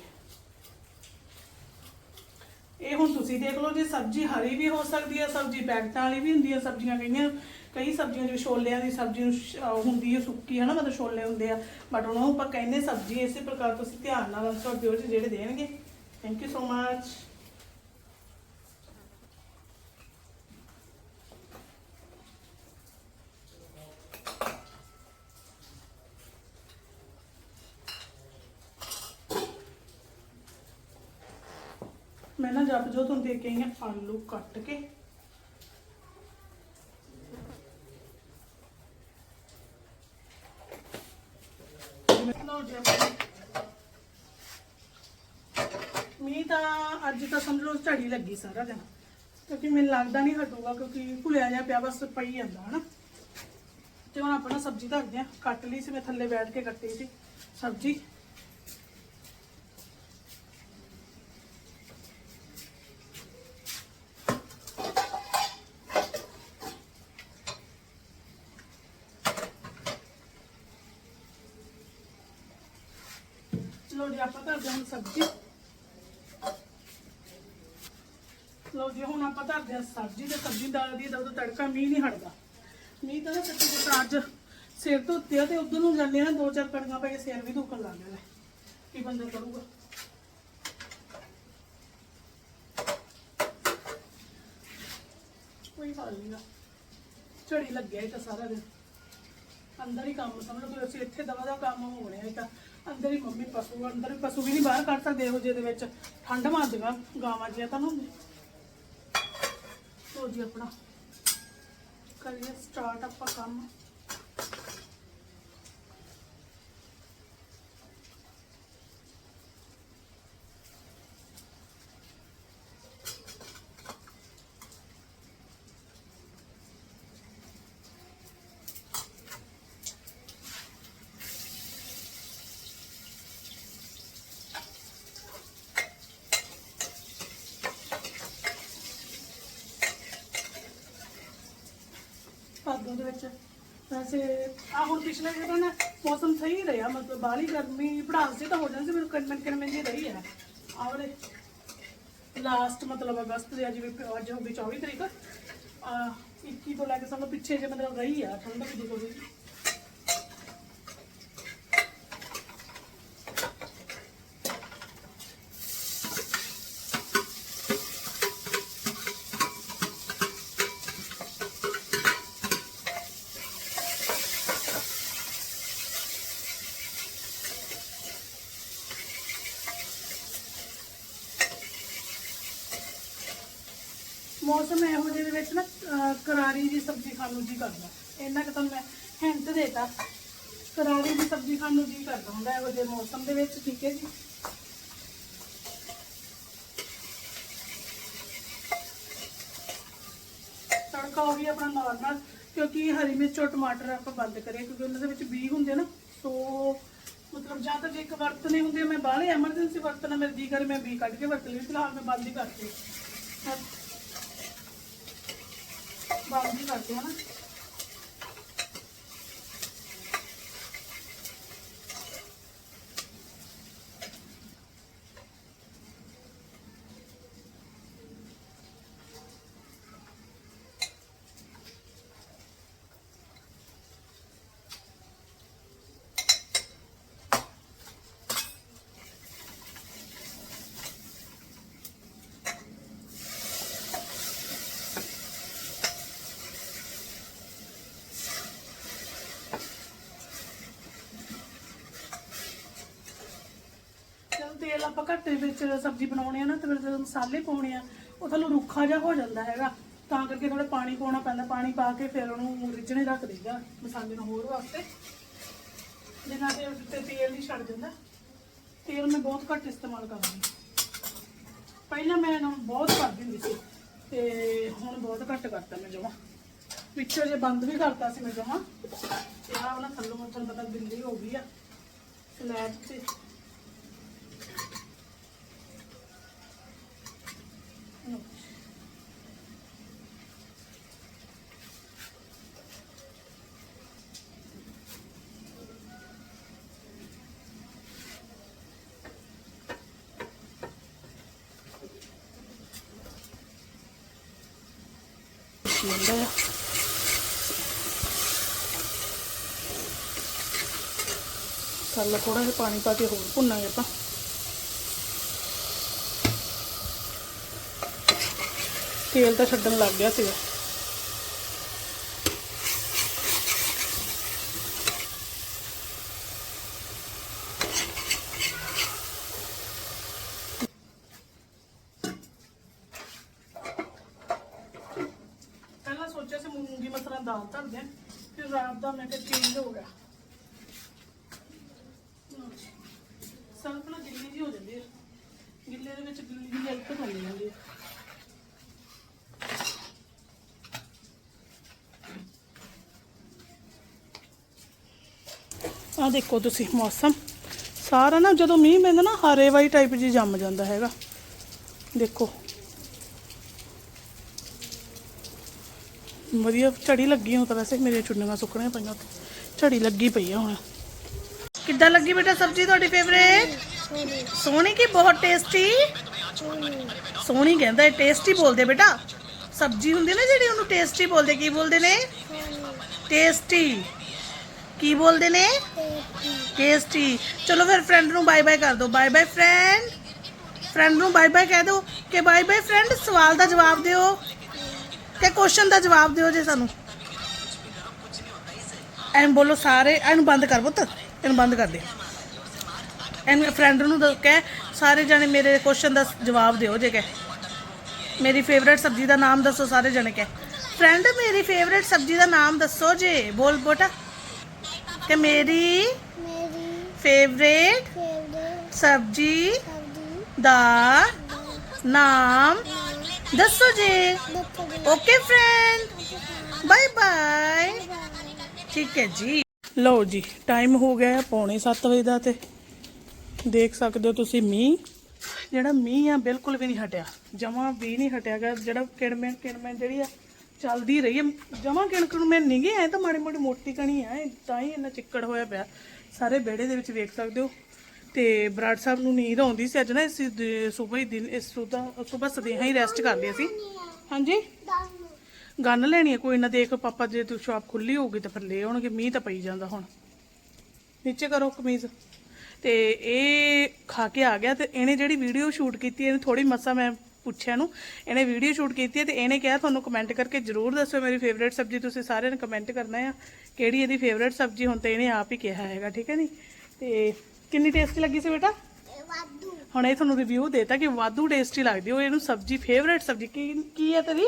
ਇਹ ਹੁਣ ਤੁਸੀਂ ਦੇਖ ਲਓ, ਜੇ ਸਬਜ਼ੀ ਹਰੀ ਵੀ ਹੋ ਸਕਦੀ ਹੈ ਸਬਜ਼ੀ ਪੈਕਟਾਂ ਵਾਲੀ ਵੀ ਹੁੰਦੀ ਹੈ ਸਬਜ਼ੀਆਂ ਕਈਆਂ ਕਈ ਸਬਜ਼ੀਆਂ, ਜਿਵੇਂ ਛੋਲਿਆਂ ਦੀ ਸਬਜ਼ੀ ਨੂੰ ਸ਼- ਅਹ ਹੁੰਦੀ ਹੈ ਸੁੱਕੀ ਹੈ ਨਾ ਮਤਲਬ ਛੋਲੇ ਹੁੰਦੇ ਆ। ਬਟ ਉਹਨਾਂ ਨੂੰ ਆਪਾਂ ਕਹਿੰਦੇ ਸਬਜ਼ੀ, ਇਸੇ ਪ੍ਰਕਾਰ ਤੁਸੀਂ ਧਿਆਨ ਨਾਲ ਆਨਸਰ ਦਿਓ ਜੀ, ਜਿਹੜੇ ਦੇਣਗੇ। ਥੈਂਕ ਯੂ ਸੋ ਮਚ ਮੈਂ ਨਾ ਜਦ ਜੋ ਤੁਹਾਨੂੰ ਦੇ ਕੇ ਆਈ ਹਾਂ ਆਲੂ ਕੱਟ ਕੇ ਲਓ ਜੀ ਮੀਂਹ ਤਾਂ ਅੱਜ ਤਾਂ ਸਮਝ ਲਓ, ਝੜੀ ਲੱਗੀ ਸਾਰਾ ਦਿਨ। ਕਿਉਂਕਿ ਮੈਨੂੰ ਲੱਗਦਾ ਨਹੀਂ ਹਟੂਗਾ ਕਿਉਂਕਿ ਭੁਲਿਆ ਜਾ ਪਿਆ, ਬਸ ਪਈ ਜਾਂਦਾ, ਹਨਾ। ਤੇ ਹੁਣ ਆਪਣਾ ਸਬਜ਼ੀ ਧਰਦੇ ਆ। ਕੱਟ ਲਈ ਸੀ, ਮੈਂ ਥੱਲੇ ਬੈਠ ਕੇ ਕੱਟੀ ਸੀ ਸਬਜ਼ੀ ਲੋ ਜੀ ਆਪਾਂ ਧਰਦੇ ਹਾਂ ਹੁਣ ਸਬਜ਼ੀ ਲੋ ਜੀ ਹੁਣ ਆਪਾਂ ਧਰਦੇ ਹਾਂ ਸਬਜ਼ੀ ਤੇ ਸਬਜ਼ੀ ਦਾਲ ਦੀ ਦਾ ਤੜਕਾ, ਮੀਂਹ ਨਹੀਂ ਹਟਦਾ। ਮੀਂਹ ਤਾਂ ਸੱਚੀ ਪੁੱਤ ਅੱਜ ਸਿਰ ਤੋਂ ਉੱਤੇ ਤੇ ਉਧਰ ਨੂੰ ਜਾਂਦੇ ਆ ਨਾ, ਦੋ ਚਾਰ ਕਣਕਾਂ ਪੈ ਕੇ ਸਿਰ ਵੀ ਦੁਖਣ ਲੱਗ ਗਿਆ ਕੀ ਬੰਦਾ ਕਰੂਗਾ? ਕੋਈ ਹਾਲ ਨਹੀਂਗਾ ਝੜੀ ਲੱਗਿਆ ਇਹ ਤਾਂ ਸਾਰਾ ਦਿਨ। ਅੰਦਰ ਹੀ ਕੰਮ ਸਮਝ ਲਓ ਅਸੀਂ ਇੱਥੇ ਦਵਾ ਦਾ ਕੰਮ ਹੋ ਰਿਹਾ ਇਹ ਤਾਂ ਅੰਦਰ ਹੀ ਮੰਮੀ ਪਸ਼ੂ, ਅੰਦਰ ਪਸ਼ੂ ਵੀ ਨਹੀਂ ਬਾਹਰ ਕੱਢ ਸਕਦੇ ਇਹੋ ਜਿਹੇ ਦੇ ਵਿੱਚ। ਠੰਡ ਮਾਰਦੀਆਂ ਗਾਵਾਂ ਜੀਆਂ ਤਾਂ ਨੂੰ। ਲੋ ਜੀ ਆਪਣਾ। ਕਰੀਏ ਸਟਾਰਟ ਆਪਾਂ ਕੰਮ ਭਾਦੋਂ ਦੇ ਵਿੱਚ ਵੈਸੇ ਆ ਹੁਣ ਪਿਛਲੇ ਜਿਹੜਾ ਨਾ ਮੌਸਮ ਸਹੀ ਰਿਹਾ, ਮਤਲਬ ਬਾਹਲੀ ਗਰਮੀ ਪੜਾਸ ਸੀ ਤਾਂ ਹੋ ਜਾਂਦੀ ਸੀ, ਮੈਨੂੰ ਕੰਮਨ ਕੰਮਨ ਜੀ ਰਹੀ ਹੈ। ਔਰ ਲਾਸਟ ਮਤਲਬ ਅਗਸਤ ਦੇ ਅੱਜ ਵੀ ਅੱਜ ਹੋ ਗਈ 24 ਤਰੀਕ। ਆ 21 ਤੋਂ ਲੈ ਕੇ ਸਾਨੂੰ ਪਿੱਛੇ ਜੇ ਮਤਲਬ ਰਹੀ ਆ ਠੰਡਕ ਦੀ ਕੋਈ ਮੌਸਮ ਇਹੋ ਜਿਹੇ ਦੇ ਵਿੱਚ ਨਾ ਅਹ, ਕਰਾਰੀ ਦੀ ਸਬਜ਼ੀ ਖਾਣ ਨੂੰ ਜੀ ਕਰਦਾ ਇੰਨਾ ਕਿ ਤੁਹਾਨੂੰ ਮੈਂ ਹਿੰਟ ਦੇਤਾ। ਕਰਾਰੀ ਦੀ ਸਬਜ਼ੀ ਖਾਣ ਨੂੰ ਜੀ ਕਰਦਾ ਹੁੰਦਾ ਇਹੋ ਜਿਹੇ ਮੌਸਮ ਦੇ ਵਿੱਚ, ਠੀਕ ਹੈ ਜੀ? ਤੜਕਾ ਉਹ ਵੀ ਆਪਣਾ ਨਾਰਮਲ ਕਿਉਂਕਿ ਹਰੀ ਮਿਰਚ ਔਰ ਟਮਾਟਰ ਆਪਾਂ ਬੰਦ ਕਰਿਆ ਕਿਉਂਕਿ ਉਹਨਾਂ ਦੇ ਵਿੱਚ ਬੀ ਹੁੰਦੇ ਨਾ। ਸੋ ਮਤਲਬ ਜਾਂ ਤਾਂ ਜੇ ਇੱਕ ਵਰਤਨੇ ਹੁੰਦੇ ਮੈਂ ਬਾਹਲੇ ਐਮਰਜੈਂਸੀ ਵਰਤਣਾ, ਮੇਰੇ ਜੀ ਕਰੇ ਮੈਂ ਬੀ ਕੱਢ ਕੇ ਵਰਤ ਲਈ, ਫਿਲਹਾਲ ਮੈਂ ਬੰਦ ਹੀ ਕਰਤੇ ਬੰਦ ਹੀ ਕਰਦੇ ਹਾਂ ਨਾ ਜਦੋਂ ਤੇਲ ਆਪਾਂ ਘੱਟ ਦੇ ਵਿੱਚ ਸਬਜ਼ੀ ਬਣਾਉਣੀ ਆ ਨਾ, ਤੇ ਫਿਰ ਜਦੋਂ ਮਸਾਲੇ ਪਾਉਣੇ ਆ, ਉਹ ਤੁਹਾਨੂੰ ਰੁੱਖਾ ਜਿਹਾ ਹੋ ਜਾਂਦਾ ਹੈਗਾ। ਤਾਂ ਕਰਕੇ ਥੋੜਾ ਪਾਣੀ ਪਾਉਣਾ ਪੈਂਦਾ, ਪਾਣੀ ਪਾ ਕੇ ਫਿਰ ਉਹਨੂੰ ਰਿੱਝਣੇ ਰੱਖ ਦੇਈਦਾ ਮਸਾਲੇ ਨੂੰ ਹੋਰ ਵਾਸਤੇ। ਜਿੰਨਾ ਤੇ ਉੱਤੇ ਤੇਲ ਨਹੀਂ ਛੱਡ ਜਾਂਦਾ, ਤੇਲ ਮੈਂ ਬਹੁਤ ਘੱਟ ਇਸਤੇਮਾਲ ਕਰਦੀ ਪਹਿਲਾਂ ਮੈਂ ਇਹਨੂੰ ਬਹੁਤ ਕਰਦੀ ਹੁੰਦੀ ਸੀ, ਤੇ ਹੁਣ ਬਹੁਤ ਘੱਟ ਕਰਤਾ ਮੈਂ ਜਮਾ। ਪਿੱਛੇ ਜੇ ਬੰਦ ਵੀ ਕਰਤਾ ਸੀ ਮੈਂ ਜਮਾ, ਤੇ ਆਹ ਉਹਨਾਂ ਥੱਲੋਂ ਤੁਹਾਨੂੰ ਪਤਾ ਬਿੰਦੀ ਹੋ ਗਈ ਆ, ਸਲੈਬ ਤੇ। ਜਾਂਦਾ ਆ। ਜਿਹਾ ਪਾਣੀ ਪਾ ਕੇ ਹੋਰ ਭੁੰਨਾਂਗੇ ਆਪਾਂ ਤੇਲ ਤਾਂ ਛੱਡਣ ਲੱਗ ਗਿਆ ਸੀਗਾ। ਮੂੰਗੀ ਮਸਰਾਂ ਦਾਲ ਧਰਦੇ ਆ ਫਿਰ ਰਾਤ ਦਾ ਮੈਂ ਕਿਹਾ ਸਲਫ ਨਾਲ ਗਿੱਲੀ ਜੀ ਹੋ ਜਾਂਦੀ ਹੈ। ਗਿੱਲੇ ਦੇ ਵਿੱਚ ਗਿੱਲੀ ਜੀ ਹਲਕ ਬਣ ਜਾਂਦੀ ਹੈ। ਆ ਦੇਖੋ ਤੁਸੀਂ ਮੌਸਮ। ਸਾਰਾ ਨਾ ਜਦੋਂ ਮੀਂਹ ਪੈਂਦਾ ਨਾ, ਹਰੇ ਵਾਈ ਟਾਈਪ ਜੀ ਜੰਮ ਜਾਂਦਾ ਹੈਗਾ। ਦੇਖੋ। ਵਧੀਆ ਝੜੀ ਲੱਗੀ ਹੁਣ ਤਾਂ ਵੈਸੇ ਮੇਰੀਆਂ ਚੁੰਨੀਆਂ ਸੁੱਕਣੀਆਂ ਪਈਆਂ ਉੱਥੇ। ਝੜੀ ਲੱਗੀ ਪਈ ਆ ਹੁਣ। ਕਿੱਦਾਂ ਲੱਗੀ ਬੇਟਾ ਸਬਜ਼ੀ ਤੁਹਾਡੀ ਫੇਵਰੇਟ ਸੋਹਣੀ ਕੀ ਬਹੁਤ ਟੇਸਟੀ ਸੋਹਣੀ ਕਹਿੰਦਾ ਟੇਸਟੀ ਬੋਲਦੇ ਬੇਟਾ। ਸਬਜ਼ੀ ਹੁੰਦੀ ਨਾ ਜਿਹੜੀ ਉਹਨੂੰ ਟੇਸਟੀ ਬੋਲਦੇ, ਕੀ ਬੋਲਦੇ ਨੇ? ਟੇਸਟੀ ਕੀ ਬੋਲਦੇ ਨੇ? ਟੇਸਟੀ ਚਲੋ ਫਿਰ ਫਰੈਂਡ ਨੂੰ ਬਾਏ ਬਾਏ ਕਰ ਦਿਓ। ਬਾਏ ਬਾਏ ਫਰੈਂਡ ਫਰੈਂਡ ਨੂੰ ਬਾਏ ਬਾਏ ਕਹਿ ਦਿਓ ਕਿ ਬਾਏ ਬਾਏ ਫਰੈਂਡ ਸਵਾਲ ਦਾ ਜਵਾਬ ਦਿਓ। ਕਿ ਕੁਐਸਚਨ ਦਾ ਜਵਾਬ ਦਿਓ ਜੇ ਸਾਨੂੰ। ਐਨ ਬੋਲੋ ਸਾਰੇ ਇਹਨੂੰ ਬੰਦ ਕਰ ਪੁੱਤ ਇਹਨੂੰ ਬੰਦ ਕਰ ਦੇ। ਐਨ ਫਰੈਂਡ ਨੂੰ ਦੱਸ ਕਹਿ ਸਾਰੇ ਜਣੇ ਮੇਰੇ ਕੁਐਸਚਨ ਦਾ ਜਵਾਬ ਦਿਓ ਜੇ ਕਹਿ। ਮੇਰੀ ਫੇਵਰੇਟ ਸਬਜ਼ੀ ਦਾ ਨਾਮ ਦੱਸੋ ਸਾਰੇ ਜਣੇ ਕਹਿ। ਫਰੈਂਡ ਮੇਰੀ ਫੇਵਰੇਟ ਸਬਜ਼ੀ ਦਾ ਨਾਮ ਦੱਸੋ ਜੇ ਬੋਲ ਬੋਟਾ। ਕਿ ਮੇਰੀ ਮੇਰੀ ਫੇਵਰੇਟ ਸਬਜ਼ੀ ਦਾ ਨਾਮ ਦੱਸੋ ਜੇ। ਓਕੇ ਫਰੈਂਡ ਬਾਏ ਬਾਏ ਠੀਕ ਹੈ ਜੀ। ਲਓ ਜੀ ਟਾਈਮ ਹੋ ਗਿਆ ਹੈ ਪੌਣੇ 7 ਵਜੇ ਦਾ ਤੇ ਦੇਖ ਸਕਦੇ ਹੋ ਤੁਸੀਂ ਮੀਂਹ। ਜਿਹੜਾ ਮੀਂਹ ਆ, ਬਿਲਕੁਲ ਵੀ ਨਹੀਂ ਹਟਿਆ। ਜਮਾ ਵੀ ਨਹੀਂ ਹਟਿਆਗਾ ਜਿਹੜਾ ਕਿਣਮੇ ਕਿਣਮੇ ਜਿਹੜੀ ਆ, ਚੱਲਦੀ ਰਹੀ ਹੈ ਜਮਾ ਕਿਣਕਣ ਮੈਂ ਨਹੀਂ ਗਈ ਐ ਤਾਂ ਮਾੜੀ ਮੋਟੀ ਮੋਟੀ ਕਣੀ ਆ। ਤਾਂ ਹੀ ਇੰਨਾ ਚਿੱਕੜ ਹੋਇਆ ਪਿਆ। ਸਾਰੇ ਵਿਹੜੇ ਦੇ ਵਿੱਚ ਵੇਖ ਸਕਦੇ ਹੋ। ਤੇ ਬਰਾੜ ਸਾਹਿਬ ਨੂੰ ਨੀਂਦ ਆਉਂਦੀ ਸੀ, ਅੱਜ ਨਾ ਇਸ ਸਵੇਰ ਹੀ ਦਿਨ, ਇਸ ਸੁਬਾ ਸੁਬਾ ਸਦੇਹਾ ਹੀ ਰੈਸਟ ਕਰਦੇ ਲਿਆ ਸੀ। ਹਾਂਜੀ? ਗੰਨ ਲੈਣੀ ਹੈ ਕੋਈ ਨਾ ਦੇਖ ਪਾਪਾ ਜੇ ਤੂੰ ਸ਼ਾਪ ਖੁੱਲੀ ਹੋਊਗੀ ਤਾਂ ਫਿਰ ਲੈ ਆਉਣਗੇ, ਮੀਂਹ ਤਾਂ ਪਈ ਜਾਂਦਾ ਹੁਣ। ਨੀਚੇ ਕਰੋ ਕਮੀਜ਼। ਤੇ ਇਹ ਖਾ ਕੇ ਆ ਗਿਆ ਤੇ ਇਹਨੇ ਜਿਹੜੀ ਵੀਡੀਓ ਸ਼ੂਟ ਕੀਤੀ, ਇਹਨੂੰ ਥੋੜੀ ਮਸਾ ਮੈਂ ਪੁੱਛਿਆ ਨੂੰ ਇਹਨੇ ਵੀਡੀਓ ਸ਼ੂਟ ਕੀਤੀ ਹੈ ਤੇ ਇਹਨੇ ਕਿਹਾ ਤੁਹਾਨੂੰ ਕਮੈਂਟ ਕਰਕੇ ਜਰੂਰ ਦੱਸਿਓ ਮੇਰੀ ਫੇਵਰੇਟ ਸਬਜ਼ੀ, ਤੁਸੀਂ ਸਾਰਿਆਂ ਨੇ ਕਮੈਂਟ ਕਰਨਾ ਆ, ਕਿਹੜੀ ਇਹਦੀ ਫੇਵਰੇਟ ਸਬਜ਼ੀ, ਹੁਣ ਤੇ ਇਹਨੇ ਆਪ ਹੀ ਕਿਹਾ ਹੈਗਾ, ਠੀਕ ਹੈ ਨਹੀਂ ਤੇ ਕਿੰਨੀ ਟੇਸਟੀ ਲੱਗੀ ਸੀ ਬੇਟਾ? ਵਾਧੂ। ਹੁਣ ਇਹ ਤੁਹਾਨੂੰ ਰਿਵਿਊ ਦੇਤਾ ਕਿ ਵਾਧੂ ਟੇਸਟੀ ਲੱਗਦੀ ਉਹ ਇਹਨੂੰ ਸਬਜ਼ੀ ਫੇਵਰੇਟ ਸਬਜ਼ੀ ਕੀ ਕੀ ਹੈ ਤੇਰੀ?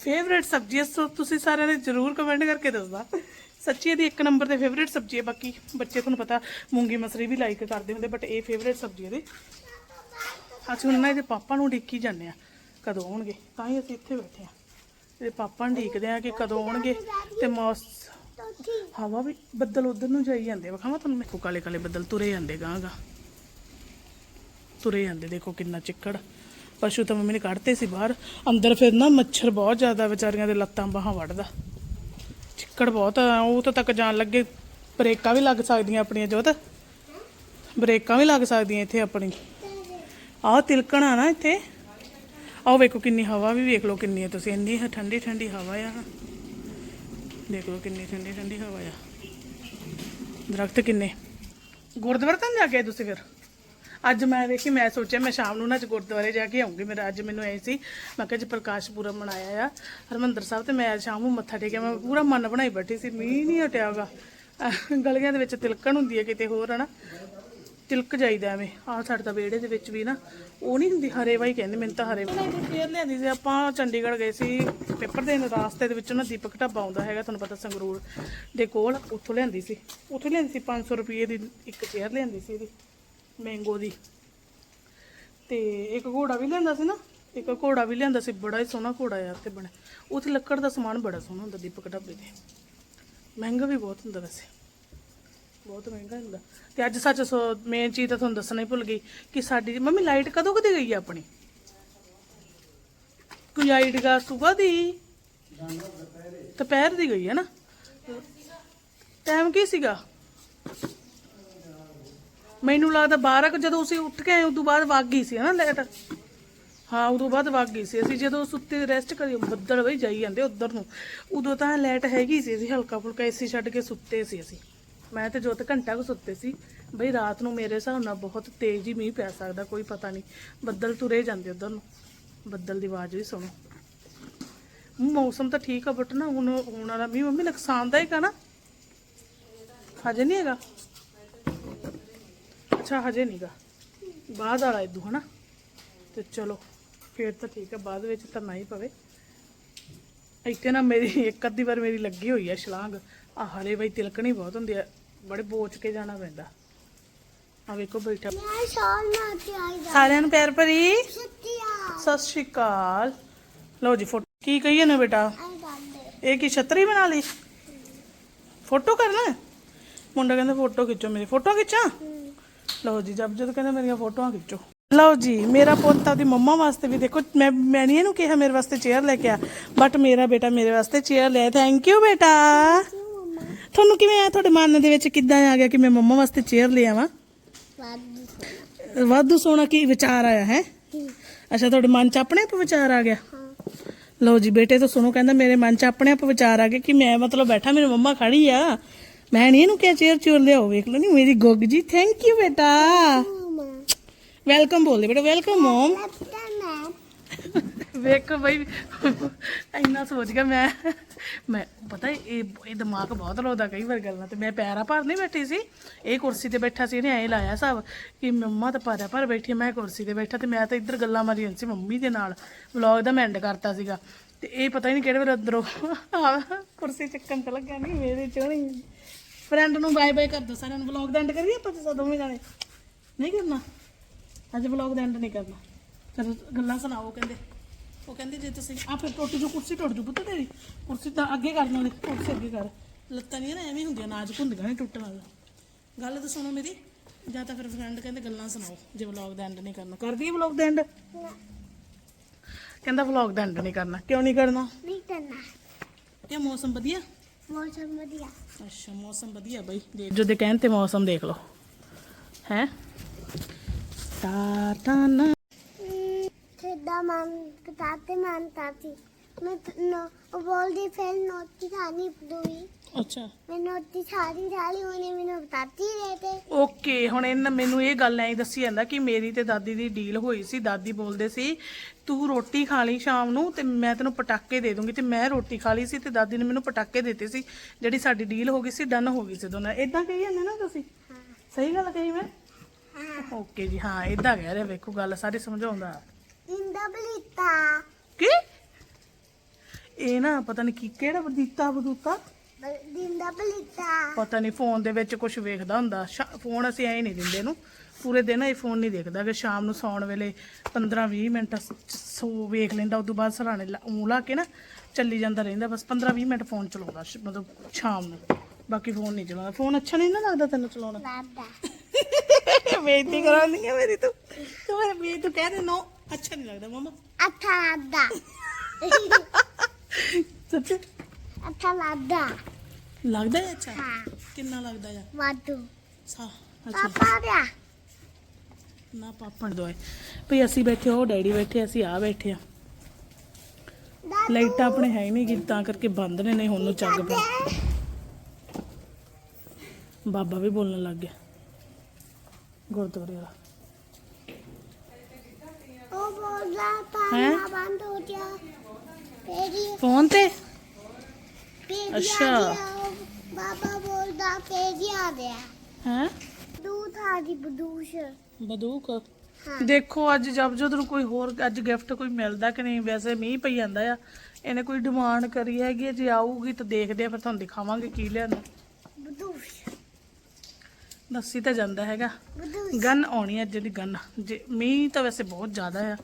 ਫੇਵਰੇਟ ਸਬਜ਼ੀ ਹੈ। ਸੋ ਤੁਸੀਂ ਸਾਰਿਆਂ ਨੇ ਜਰੂਰ ਕਮੈਂਟ ਕਰਕੇ ਦੱਸਦਾ। ਸੱਚੀ ਇਹਦੀ ਇੱਕ ਨੰਬਰ ਤੇ ਫੇਵਰੇਟ ਸਬਜ਼ੀ ਹੈ। ਬਾਕੀ ਬੱਚੇ ਤੁਹਾਨੂੰ ਪਤਾ ਮੂੰਗੀ ਮਸਰੀ ਵੀ ਲਾਈਕ ਕਰਦੇ ਹੁੰਦੇ ਬਟ ਇਹ ਫੇਵਰੇਟ ਸਬਜ਼ੀ ਹੈ ਇਹਦੀ। ਅਸੀਂ ਹੁਣ ਨਾ ਇਹਦੇ ਪਾਪਾ ਨੂੰ ਡਿੱਕੀ ਜਾਂਦੇ ਆ ਕਦੋਂ ਆਉਣਗੇ? ਤਾਂ ਹੀ ਅਸੀਂ ਇੱਥੇ ਬੈਠੇ ਆ ਇਹਦੇ ਪਾਪਾ ਨੂੰ ਢੀਕਦੇ ਆ ਕਿ ਕਦੋਂ ਆਉਣਗੇ ਤੇ ਮੌਸ ਹਵਾ ਵੀ ਬੱਦਲ ਉਧਰ ਨੂੰ ਜਾਈ ਜਾਂਦੇ ਵਿਖਾਵਾਂ ਤੁਹਾਨੂੰ ਮੈਂ? ਕਾਲੇ ਕਾਲੇ ਬੱਦਲ ਤੁਰੇ ਜਾਂਦੇ ਗਾਂ ਤੁਰੇ ਜਾਂਦੇ, ਦੇਖੋ ਕਿੰਨਾ ਚਿੱਕੜ। ਪਸ਼ੂ ਤਾਂ ਮੰਮੀ ਨੇ ਕੱਢਤੇ ਸੀ ਬਾਹਰ। ਅੰਦਰ ਫਿਰ ਨਾ ਮੱਛਰ ਬਹੁਤ ਜ਼ਿਆਦਾ ਵਿਚਾਰੀਆਂ ਦੇ ਲੱਤਾਂ ਬਾਹਾਂ ਵੱਢਦਾ। ਚਿੱਕੜ ਬਹੁਤ ਆ, ਉਹ ਤਾਂ ਤੱਕ ਜਾਣ ਲੱਗੇ। ਬ੍ਰੇਕਾਂ ਵੀ ਲੱਗ ਸਕਦੀਆਂ ਆਪਣੀਆਂ, ਜੋਤ। ਬ੍ਰੇਕਾਂ ਵੀ ਲੱਗ ਸਕਦੀਆਂ ਇੱਥੇ ਆਪਣੀ। ਆਹ ਆ ਨਾ ਇੱਥੇ। ਆਹ ਵੇਖੋ ਕਿੰਨੀ ਹਵਾ ਵੀ ਵੇਖ ਲਓ ਕਿੰਨੀ ਹੈ ਤੁਸੀਂ ਇੰਨੀ ਠੰਡੀ ਠੰਡੀ ਹਵਾ ਆ। ਦੇਖ ਲਓ ਕਿੰਨੀ ਠੰਡੀ ਠੰਡੀ ਹਵਾ ਆ। ਦਰਖਤ ਕਿੰਨੇ? ਗੁਰਦੁਆਰੇ ਤਾਂ ਨੀ ਜਾ ਕੇ ਤੁਸੀਂ ਫਿਰ? ਅੱਜ ਮੈਂ ਵੇਖੀ, ਮੈਂ ਸੋਚਿਆ ਮੈਂ ਸ਼ਾਮ ਨੂੰ ਨਾ ਅੱਜ ਗੁਰਦੁਆਰੇ ਜਾ ਕੇ ਆਉਂਗੀ। ਮੇਰਾ ਅੱਜ ਮੈਨੂੰ ਐ ਸੀ, ਮੈਂ ਕਿਹਾ ਜੀ ਪ੍ਰਕਾਸ਼ ਪੁਰਬ ਮਨਾਇਆ ਆ। ਹਰਮੰਦਰ ਸਾਹਿਬ ਤੇ ਮੈਂ ਅੱਜ ਸ਼ਾਮ ਨੂੰ ਮੱਥਾ ਟੇਕਿਆ, ਮੈਂ ਪੂਰਾ ਮਨ ਬਣਾਈ ਬੈਠੀ ਸੀ, ਮੀਂਹ ਨਹੀਂ ਹਟਿਆਗਾ ਗਲੀਆਂ ਦੇ ਵਿੱਚ ਤਿਲਕਣ ਹੁੰਦੀ ਹੈ ਕਿਤੇ ਹੋਰ, ਹਨਾ? ਤਿਲਕ ਜਾਈਦਾ ਐਵੇਂ। ਆਹ ਸਾਡੇ ਤਾਂ ਵਿਹੜੇ ਦੇ ਵਿੱਚ ਵੀ ਨਾ, ਉਹ ਨਹੀਂ ਹੁੰਦੀ ਹਰੇ ਵਾਈ ਕਹਿੰਦੇ, ਮੈਨੂੰ ਤਾਂ ਹਰੇ ਵਾਈ ਫੇਰ ਲਿਆਂਦੀ ਸੀ। ਆਪਾਂ ਚੰਡੀਗੜ੍ਹ ਗਏ ਸੀ, ਪੇਪਰ ਦੇਣ ਰਾਸਤੇ ਦੇ ਵਿੱਚ ਨਾ ਦੀਪਕ ਢਾਬਾ ਆਉਂਦਾ ਹੈਗਾ, ਤੁਹਾਨੂੰ ਪਤਾ ਸੰਗਰੂਰ ਦੇ ਕੋਲ, ਉੱਥੋਂ ਲਿਆਂਦੀ ਸੀ। ਉੱਥੋਂ ਲਿਆਂਦੀ ਸੀ 500 ਰੁਪਏ ਦੀ ਇੱਕ ਚੇਅਰ ਲਿਆਂਦੀ ਸੀ ਇਹਦੀ ਮੈਂਗੋ ਦੀ। ਤੇ ਇੱਕ ਘੋੜਾ ਵੀ ਲਿਆਂਦਾ ਸੀ ਨਾ, ਇੱਕ ਘੋੜਾ ਵੀ ਲਿਆਂਦਾ ਸੀ, ਬੜਾ ਹੀ ਸੋਹਣਾ ਘੋੜਾ ਯਾਰ ਤੇ ਬਣਿਆ। ਉੱਥੇ ਲੱਕੜ ਦਾ ਸਮਾਨ ਬੜਾ ਸੋਹਣਾ ਹੁੰਦਾ ਦੀਪਕ ਢਾਬੇ ਤੇ। ਮਹਿੰਗਾ ਵੀ ਬਹੁਤ ਹੁੰਦਾ ਵੈਸੇ। ਬਹੁਤ ਮਹਿੰਗਾ ਹੁੰਦਾ। ਤੇ ਅੱਜ ਸੱਚ ਸੋ ਮੇਨ ਚੀਜ਼ ਤਾਂ ਤੁਹਾਨੂੰ ਦੱਸਣਾ ਹੀ ਭੁੱਲ ਗਈ ਕਿ ਸਾਡੀ ਮੰਮੀ ਲਾਈਟ ਕਦੋਂ ਕਦੇ ਗਈ ਆ ਆਪਣੀ? ਕੋਈ ਆਈਡੀਆ ਸੁਬਹ ਦੀ? ਦੁਪਹਿਰ ਦੀ ਗਈ ਹੈ ਨਾ? ਟਾਈਮ ਕੀ ਸੀਗਾ? ਮੈਨੂੰ ਲੱਗਦਾ 12 ਕੁ, ਜਦੋਂ ਅਸੀਂ ਉੱਠ ਕੇ ਆਏ, ਉਦੋਂ ਬਾਅਦ ਵਗ ਗਈ ਸੀ ਨਾ ਲਾਈਟ? ਹਾਂ, ਉਦੋਂ ਬਾਅਦ ਵਗ ਗਈ ਸੀ। ਅਸੀਂ ਜਦੋਂ ਸੁੱਤੇ ਰੈਸਟ ਕਰੀ, ਬੱਦਲ ਵਈ ਜਾਈ ਜਾਂਦੇ ਉਧਰ ਨੂੰ। ਉਦੋਂ ਤਾਂ ਲਾਈਟ ਹੈਗੀ ਸੀ, ਅਸੀਂ ਹਲਕਾ ਫੁਲਕਾ ਏਸੀ ਛੱਡ ਕੇ ਸੁੱਤੇ ਸੀ ਅਸੀਂ। ਮੈਂ ਤੇ ਜੋਤ ਘੰਟਾ ਕੁ ਸੁੱਤੇ ਸੀ। ਬਈ ਰਾਤ ਨੂੰ ਮੇਰੇ ਹਿਸਾਬ ਨਾਲ ਬਹੁਤ ਤੇਜ਼ ਹੀ ਮੀਂਹ ਪੈ ਸਕਦਾ, ਕੋਈ ਪਤਾ ਨਹੀਂ। ਬੱਦਲ ਤੁਰੇ ਜਾਂਦੇ ਉਧਰ ਨੂੰ। ਬੱਦਲ ਦੀ ਆਵਾਜ਼ ਵੀ ਸੁਣੋ। ਮੌਸਮ ਤਾਂ ਠੀਕ ਆ ਬਟ ਨਾ ਹੁਣ ਹੁਣ ਵਾਲਾ ਮੀਂਹ ਮੰਮੀ ਨੁਕਸਾਨਦਾਇਕ ਆ ਨਾ? ਹਜੇ ਨਹੀਂ ਹੈਗਾ? ਅੱਛਾ, ਹਜੇ ਨਹੀਂਗਾ। ਬਾਅਦ ਵਾਲਾ ਇਦੂ ਹਨਾ? ਤੇ ਚਲੋ, ਫੇਰ ਤਾਂ ਠੀਕ ਆ, ਬਾਅਦ ਵਿੱਚ ਤਾਂ ਨਾ ਹੀ ਪਵੇ। ਇੱਕ ਨਾ ਮੇਰੀ, ਇੱਕ ਅੱਧੀ ਵਾਰ ਮੇਰੀ ਲੱਗੀ ਹੋਈ ਆ ਛਲਾਂਗ। ਆ ਹਲੇ ਬਈ ਤਿਲਕਣੀ ਬਹੁਤ ਹੁੰਦੀ ਆ। ਬੜੇ ਬੋਚ ਕੇ ਜਾਣਾ ਪੈਂਦਾ। ਆ ਵੇਖੋ ਬੈਠਾ। ਮੈਂ ਸ਼ਾਲ ਨਾ ਤੇ ਆਈ ਜਾ ਸਾਰਿਆਂ ਨੂੰ ਪਿਆਰ ਭਰੀ? ਸਤਿ ਸ਼੍ਰੀ ਅਕਾਲ। ਲਓ ਜੀ ਫੋਟੋ ਕੀ ਕਹੀਏ ਨਾ ਬੇਟਾ? ਇਹ ਕੀ ਛਤਰੀ ਬਣਾ ਲਈ? ਫੋਟੋ ਕਰਨਾ? ਮੁੰਡਾ ਕਹਿੰਦਾ ਫੋਟੋ ਖਿੱਚੋ ਮੇਰੀ। ਫੋਟੋ ਖਿੱਚਾਂ? ਲਓ ਜੀ ਜਦ ਜਦ ਕਹਿੰਦਾ ਮੇਰੀਆਂ ਫੋਟੋਆਂ ਖਿੱਚੋ। ਲਓ ਜੀ ਮੇਰਾ ਪੁੱਤ ਆਪਦੀ ਮੰਮਾ ਵਾਸਤੇ ਵੀ ਦੇਖੋ ਮੈਂ ਮੈਂ ਨਹੀਂ ਇਹਨੂੰ ਕਿਹਾ ਮੇਰੇ ਵਾਸਤੇ ਚੇਅਰ ਲੈ ਕੇ ਆ ਬਟ ਮੇਰਾ ਬੇਟਾ ਮੇਰੇ ਵਾਸਤੇ ਚੇਅਰ ਲੈ। ਥੈਂਕ ਯੂ ਬੇਟਾ। ਤੁਹਾਨੂੰ ਕਿਵੇਂ ਆ ਤੁਹਾਡੇ ਮਨ ਦੇ ਵਿੱਚ? ਕਿੱਦਾਂ ਆ ਗਿਆ ਕਿ ਮੈਂ ਮੰਮਾ ਵਾਸਤੇ ਚੇਅਰ ਲੈ ਆਵਾਂ? ਵਾਧੂ ਸੋਹਣਾ ਕੀ ਵਿਚਾਰ ਆਇਆ ਹੈ? ਅੱਛਾ ਤੁਹਾਡੇ ਮਨ 'ਚ ਆਪਣੇ ਆਪ ਵਿਚਾਰ ਆ ਗਿਆ? ਲਓ ਜੀ ਬੇਟੇ ਤੋਂ ਸੁਣੋ ਕਹਿੰਦਾ ਮੇਰੇ ਮਨ 'ਚ ਆਪਣੇ ਆਪ ਵਿਚਾਰ ਆ ਗਏ ਕਿ ਮੈਂ ਮਤਲਬ ਬੈਠਾ ਮੇਰੀ ਮੰਮਾ ਖੜੀ ਆ। ਮੈਂ ਨਹੀਂ ਇਹਨੂੰ ਕਿਹਾ ਚੇਅਰ ਚੂਰ ਲਿਆਓ ਵੇਖ ਲਓ ਨਹੀਂ ਮੇਰੀ ਗੁੱਗ ਜੀ ਥੈਂਕ ਯੂ ਬੇਟਾ। ਵੈਲਕਮ ਬੋਲਦੇ ਬੇਟਾ ਵੈਲਕਮ ਮਮ ਵੇਖੋ ਬਈ ਇੰਨਾ ਸੋਚ ਗਿਆ ਮੈਂ। ਮੈਂ ਪਤਾ ਇਹ ਇਹ ਦਿਮਾਗ ਬਹੁਤ ਲਾਉਂਦਾ ਕਈ ਵਾਰ ਗੱਲਾਂ ਤੇ। ਮੈਂ ਪੈਰਾਂ ਭਰ ਨਹੀਂ ਬੈਠੀ ਸੀ। ਇਹ ਕੁਰਸੀ ਤੇ ਬੈਠਾ ਸੀ ਇਹਨੇ ਐਂ ਲਾਇਆ ਹਿਸਾਬ ਕਿ ਮੰਮਾ ਤਾਂ ਪਾਰਾ ਭਰ ਬੈਠੀ ਆ, ਮੈਂ ਕੁਰਸੀ ਤੇ ਬੈਠਾ ਤੇ ਮੈਂ ਤਾਂ ਇੱਧਰ ਗੱਲਾਂ ਮਾਰੀ ਜਾਂਦੀ ਸੀ ਮੰਮੀ ਦੇ ਨਾਲ। ਵਲੌਗ ਦਾ ਮੈਂ ਐਂਡ ਕਰਤਾ ਸੀਗਾ। ਤੇ ਇਹ ਪਤਾ ਹੀ ਨਹੀਂ ਕਿਹੜੇ ਵੇਲੇ ਅੰਦਰੋਂ ਆ ਕੁਰਸੀ ਚੱਕਣ ਤੇ ਲੱਗਾ ਨਹੀਂ ਮੇਰੇ ਚੋਣੀ ਫਰੈਂਡ ਨੂੰ ਬਾਏ ਬਾਏ ਕਰ ਦੋ ਸਾਰਿਆਂ ਨੂੰ। ਵਲੌਗ ਦਾ ਐਂਡ ਕਰੀਏ ਆਪਾਂ ਤੁਸੀਂ ਦੋਵੇਂ ਜਾਣੇ? ਨਹੀਂ ਕਰਨਾ। ਅੱਜ ਵਲੌਗ ਦਾ ਐਂਡ ਨਹੀਂ ਕਰਨਾ। ਚਲੋ ਗੱਲਾਂ ਸੁਣਾਓ ਕਹਿੰਦੇ। ਉਹ ਕਹਿੰਦੇ ਜੇ ਤੁਸੀਂ ਆ ਫਿਰ ਟੁੱਟ ਜੂ ਕੁਰਸੀ ਟੁੱਟ ਜੂ ਪੁੱਤ ਤੇਰੀ। ਕੁਰਸੀ ਤਾਂ ਅੱਗੇ ਕਰ ਨਾਲੇ ਕੁਰਸੀ ਅੱਗੇ ਕਰ। ਲੱਤਾਂ ਨਹੀਂ ਨਾ ਐਵੇਂ ਹੁੰਦੀਆਂ ਨਾਜ਼ੁਕ ਹੁੰਦੀਆਂ ਨੇ ਟੁੱਟਣ ਵਾਲਾ ਗੱਲ ਤਾਂ ਸੁਣੋ ਮੇਰੀ ਜਾਂ ਤਾਂ ਫਿਰ ਫਰੈਂਡ ਕਹਿੰਦੇ ਗੱਲਾਂ ਸੁਣਾਓ ਜੇ ਵਲੌਗ ਦਾ ਐਂਡ ਨਹੀਂ ਕਰਨਾ। ਕਰ ਦਈਏ ਵਲੌਗ ਦਾ ਐਂਡ ਕਹਿੰਦਾ ਵਲੌਗ ਦਾ ਐਂਡ ਨਹੀਂ ਕਰਨਾ। ਕਿਉਂ ਨਹੀਂ ਕਰਨਾ? ਨਹੀਂ ਕਰਨਾ। ਕਿ ਮੌਸਮ ਵਧੀਆ? ਮੌਸਮ ਵਧੀਆ। ਅੱਛਾ ਮੌਸਮ ਵਧੀਆ ਬਈ। ਦੇਖ ਜੋ ਦੇ ਕਹਿਣ ਤੇ ਮੌਸਮ ਦੇਖ ਲਓ। ਹੈ? ਟਾ ਟਾ ਨਾ ਖੇਡਾ ਮਨ ਕਤਾਤੇ ਮਨ ਤਾਤੀ ਮੈਂ ਉਹ ਬੋਲਦੀ ਫਿਰ ਨੋਟੀ ਖਾਣੀ ਪਦੂਈ ਅੱਛਾ। ਮੈਂ ਨੋਟੀ ਸਾਰੀ ਸਾਰੀ ਉਹਨੇ ਮੈਨੂੰ ਬਤਾਤੀ ਰਹੇ ਤੇ। ਓਕੇ ਹੁਣ ਇਹਨਾਂ ਮੈਨੂੰ ਇਹ ਗੱਲ ਐਂ ਦੱਸੀ ਜਾਂਦਾ ਕਿ ਮੇਰੀ ਤੇ ਦਾਦੀ ਦੀ ਡੀਲ ਹੋਈ ਸੀ। ਦਾਦੀ ਬੋਲਦੇ ਸੀ ਤੂੰ ਰੋਟੀ ਖਾ ਲਈ ਸ਼ਾਮ ਨੂੰ ਤੇ ਮੈਂ ਤੈਨੂੰ ਪਟਾਕੇ ਦੇ ਦੂੰਗੀ। ਤੇ ਮੈਂ ਰੋਟੀ ਖਾ ਲਈ ਸੀ ਤੇ ਦਾਦੀ ਨੇ ਮੈਨੂੰ ਪਟਾਕੇ ਦਿੱਤੇ ਸੀ ਜਿਹੜੀ ਸਾਡੀ ਡੀਲ ਹੋ ਗਈ ਸੀ ਡਨ ਹੋ ਗਈ ਸੀ ਦੋਨਾਂ ਇਦਾਂ ਕਹੀ ਜਾਂਦੇ ਨਾ ਤੁਸੀਂ? ਹਾਂ। ਸਹੀ ਗੱਲ ਕਹੀ ਮੈਂ? ਹਾਂ। ਓਕੇ ਜੀ ਹਾਂ ਇਦਾਂ ਕਹਿ ਰਿਹਾ ਵੇਖੋ ਗੱਲ ਸਾਰੀ ਸਮਝਾਉਂਦਾ। ਇੰਦਾ ਬਲੀਤਾ ਕੀ? ਇਹ ਨਾ ਪਤਾ ਨਹੀਂ ਕੀ ਕਿਹੜਾ ਬਦੀਤਾ ਬਦੂਤਾ? ਦਿੰਦਾ ਬਲੀਤਾ। ਪਤਾ ਨਹੀਂ ਫੋਨ ਦੇ ਵਿੱਚ ਕੁਝ ਵੇਖਦਾ ਹੁੰਦਾ। ਸ਼ਾ- ਫੋਨ ਅਸੀਂ ਐਂ ਨਹੀਂ ਦਿੰਦੇ ਇਹਨੂੰ। ਪੂਰੇ ਦਿਨ ਇਹ ਫੋਨ ਨਹੀਂ ਦੇਖਦਾ ਕਿ ਸ਼ਾਮ ਨੂੰ ਸੌਣ ਵੇਲੇ 15-20 ਮਿੰਟ ਸ- ਸੋ ਵੇਖ ਲੈਂਦਾ ਉਦੋਂ ਬਾਅਦ ਸਰਾਣੇ ਊਂ ਲਾ ਕੇ ਨਾ ਚੱਲੀ ਜਾਂਦਾ ਰਹਿੰਦਾ। ਬਸ 15-20 ਮਿੰਟ ਫੋਨ ਚਲਾਉਂਦਾ ਸ਼- ਮਤਲਬ ਸ਼ਾਮ ਨੂੰ। ਬਾਕੀ ਫੋਨ ਨਹੀਂ ਚਲਾਉਂਦਾ। ਫੋਨ ਅੱਛਾ ਨਹੀਂ ਨਾ ਲੱਗਦਾ ਤੈਨੂੰ ਚਲਾਉਣਾ? ਲਾਦਾ ਬੇਇੱਜ਼ਤੀ ਕਰਾਉਂਦੀ ਹੈ ਮੇਰੀ ਤੂੰ। ਤੂੰ ਮੇਰੇ ਬੇ ਤੂੰ ਕਹਿ ਦੇ ਨੋ ਅੱਛਾ ਨਹੀਂ ਲੱਗਦਾ ਮਮਾ। ਅੱਠਾ ਲਾਦਾ ਸੱਚ? ਅੱਠਾ ਲਾਦਾ ਲੱਗਦਾ ਹੈ ਅੱਛਾ? ਹਾਂ। ਕਿੰਨਾ ਲੱਗਦਾ ਆ ਵਾਦੂ ਸਾ ਅੱਛਾ। ਪਾਪਾ ਰਿਆ ਨਾ ਪਾਪਣ ਦੋਏ ਭਈ ਅਸੀਂ ਬੈਠੇ ਹੋ ਡੈਡੀ ਬੈਠੇ ਅਸੀਂ ਆ ਬੈਠੇ ਆ ਲਾਈਟਾਂ ਆਪਣੇ ਹੈ ਹੀ ਨਹੀਂ ਗੀ ਤਾਂ ਕਰਕੇ ਬੰਦ ਨੇ ਨਹੀਂ ਹੁਣ ਨੂੰ ਚੱਗ ਪਿਆ ਬਾਬਾ ਵੀ ਬੋਲਣ ਲੱਗ ਗਿਆ। ਗੁਰਦੁਆਰੇ ਵਾਲਾ। ਅੱਛਾ। ਆ ਗਿਆ। ਉਹ ਬਾਬਾ ਬੋਲਦਾ ਤੇਰੀ ਆ ਗਿਆ ਹੈ? ਦੂਧ ਆ ਗਈ ਬਦੂਸ਼। ਬਦੂਕ? ਹਾਂ। ਦੇਖੋ ਅੱਜ ਜਬ ਜਦੋਂ ਨੂੰ ਕੋਈ ਹੋਰ ਅੱਜ ਗਿਫਟ ਕੋਈ ਮਿਲਦਾ ਕਿ ਨਹੀਂ ਵੈਸੇ ਮੀਂਹ ਪਈ ਜਾਂਦਾ ਆ। ਇਹਨੇ ਕੋਈ ਡਿਮਾਂਡ ਕਰੀ ਹੈਗੀ ਜੇ ਆਊਗੀ ਤਾਂ ਦੇਖਦੇ ਆ ਫਿਰ ਤੁਹਾਨੂੰ ਦਿਖਾਵਾਂਗੇ ਕੀ ਲਿਆਂਦਾ। ਬਦੂਸ਼। ਦੱਸੀ ਤਾਂ ਜਾਂਦਾ ਹੈਗਾ। ਬਦੂਸ਼ ਗਨ ਆਉਣੀ ਹੈ ਅੱਜ ਦੀ ਗਨ। ਜੇ ਮੀਂਹ ਤਾਂ ਵੈਸੇ ਬਹੁਤ ਜ਼ਿਆਦਾ ਆ।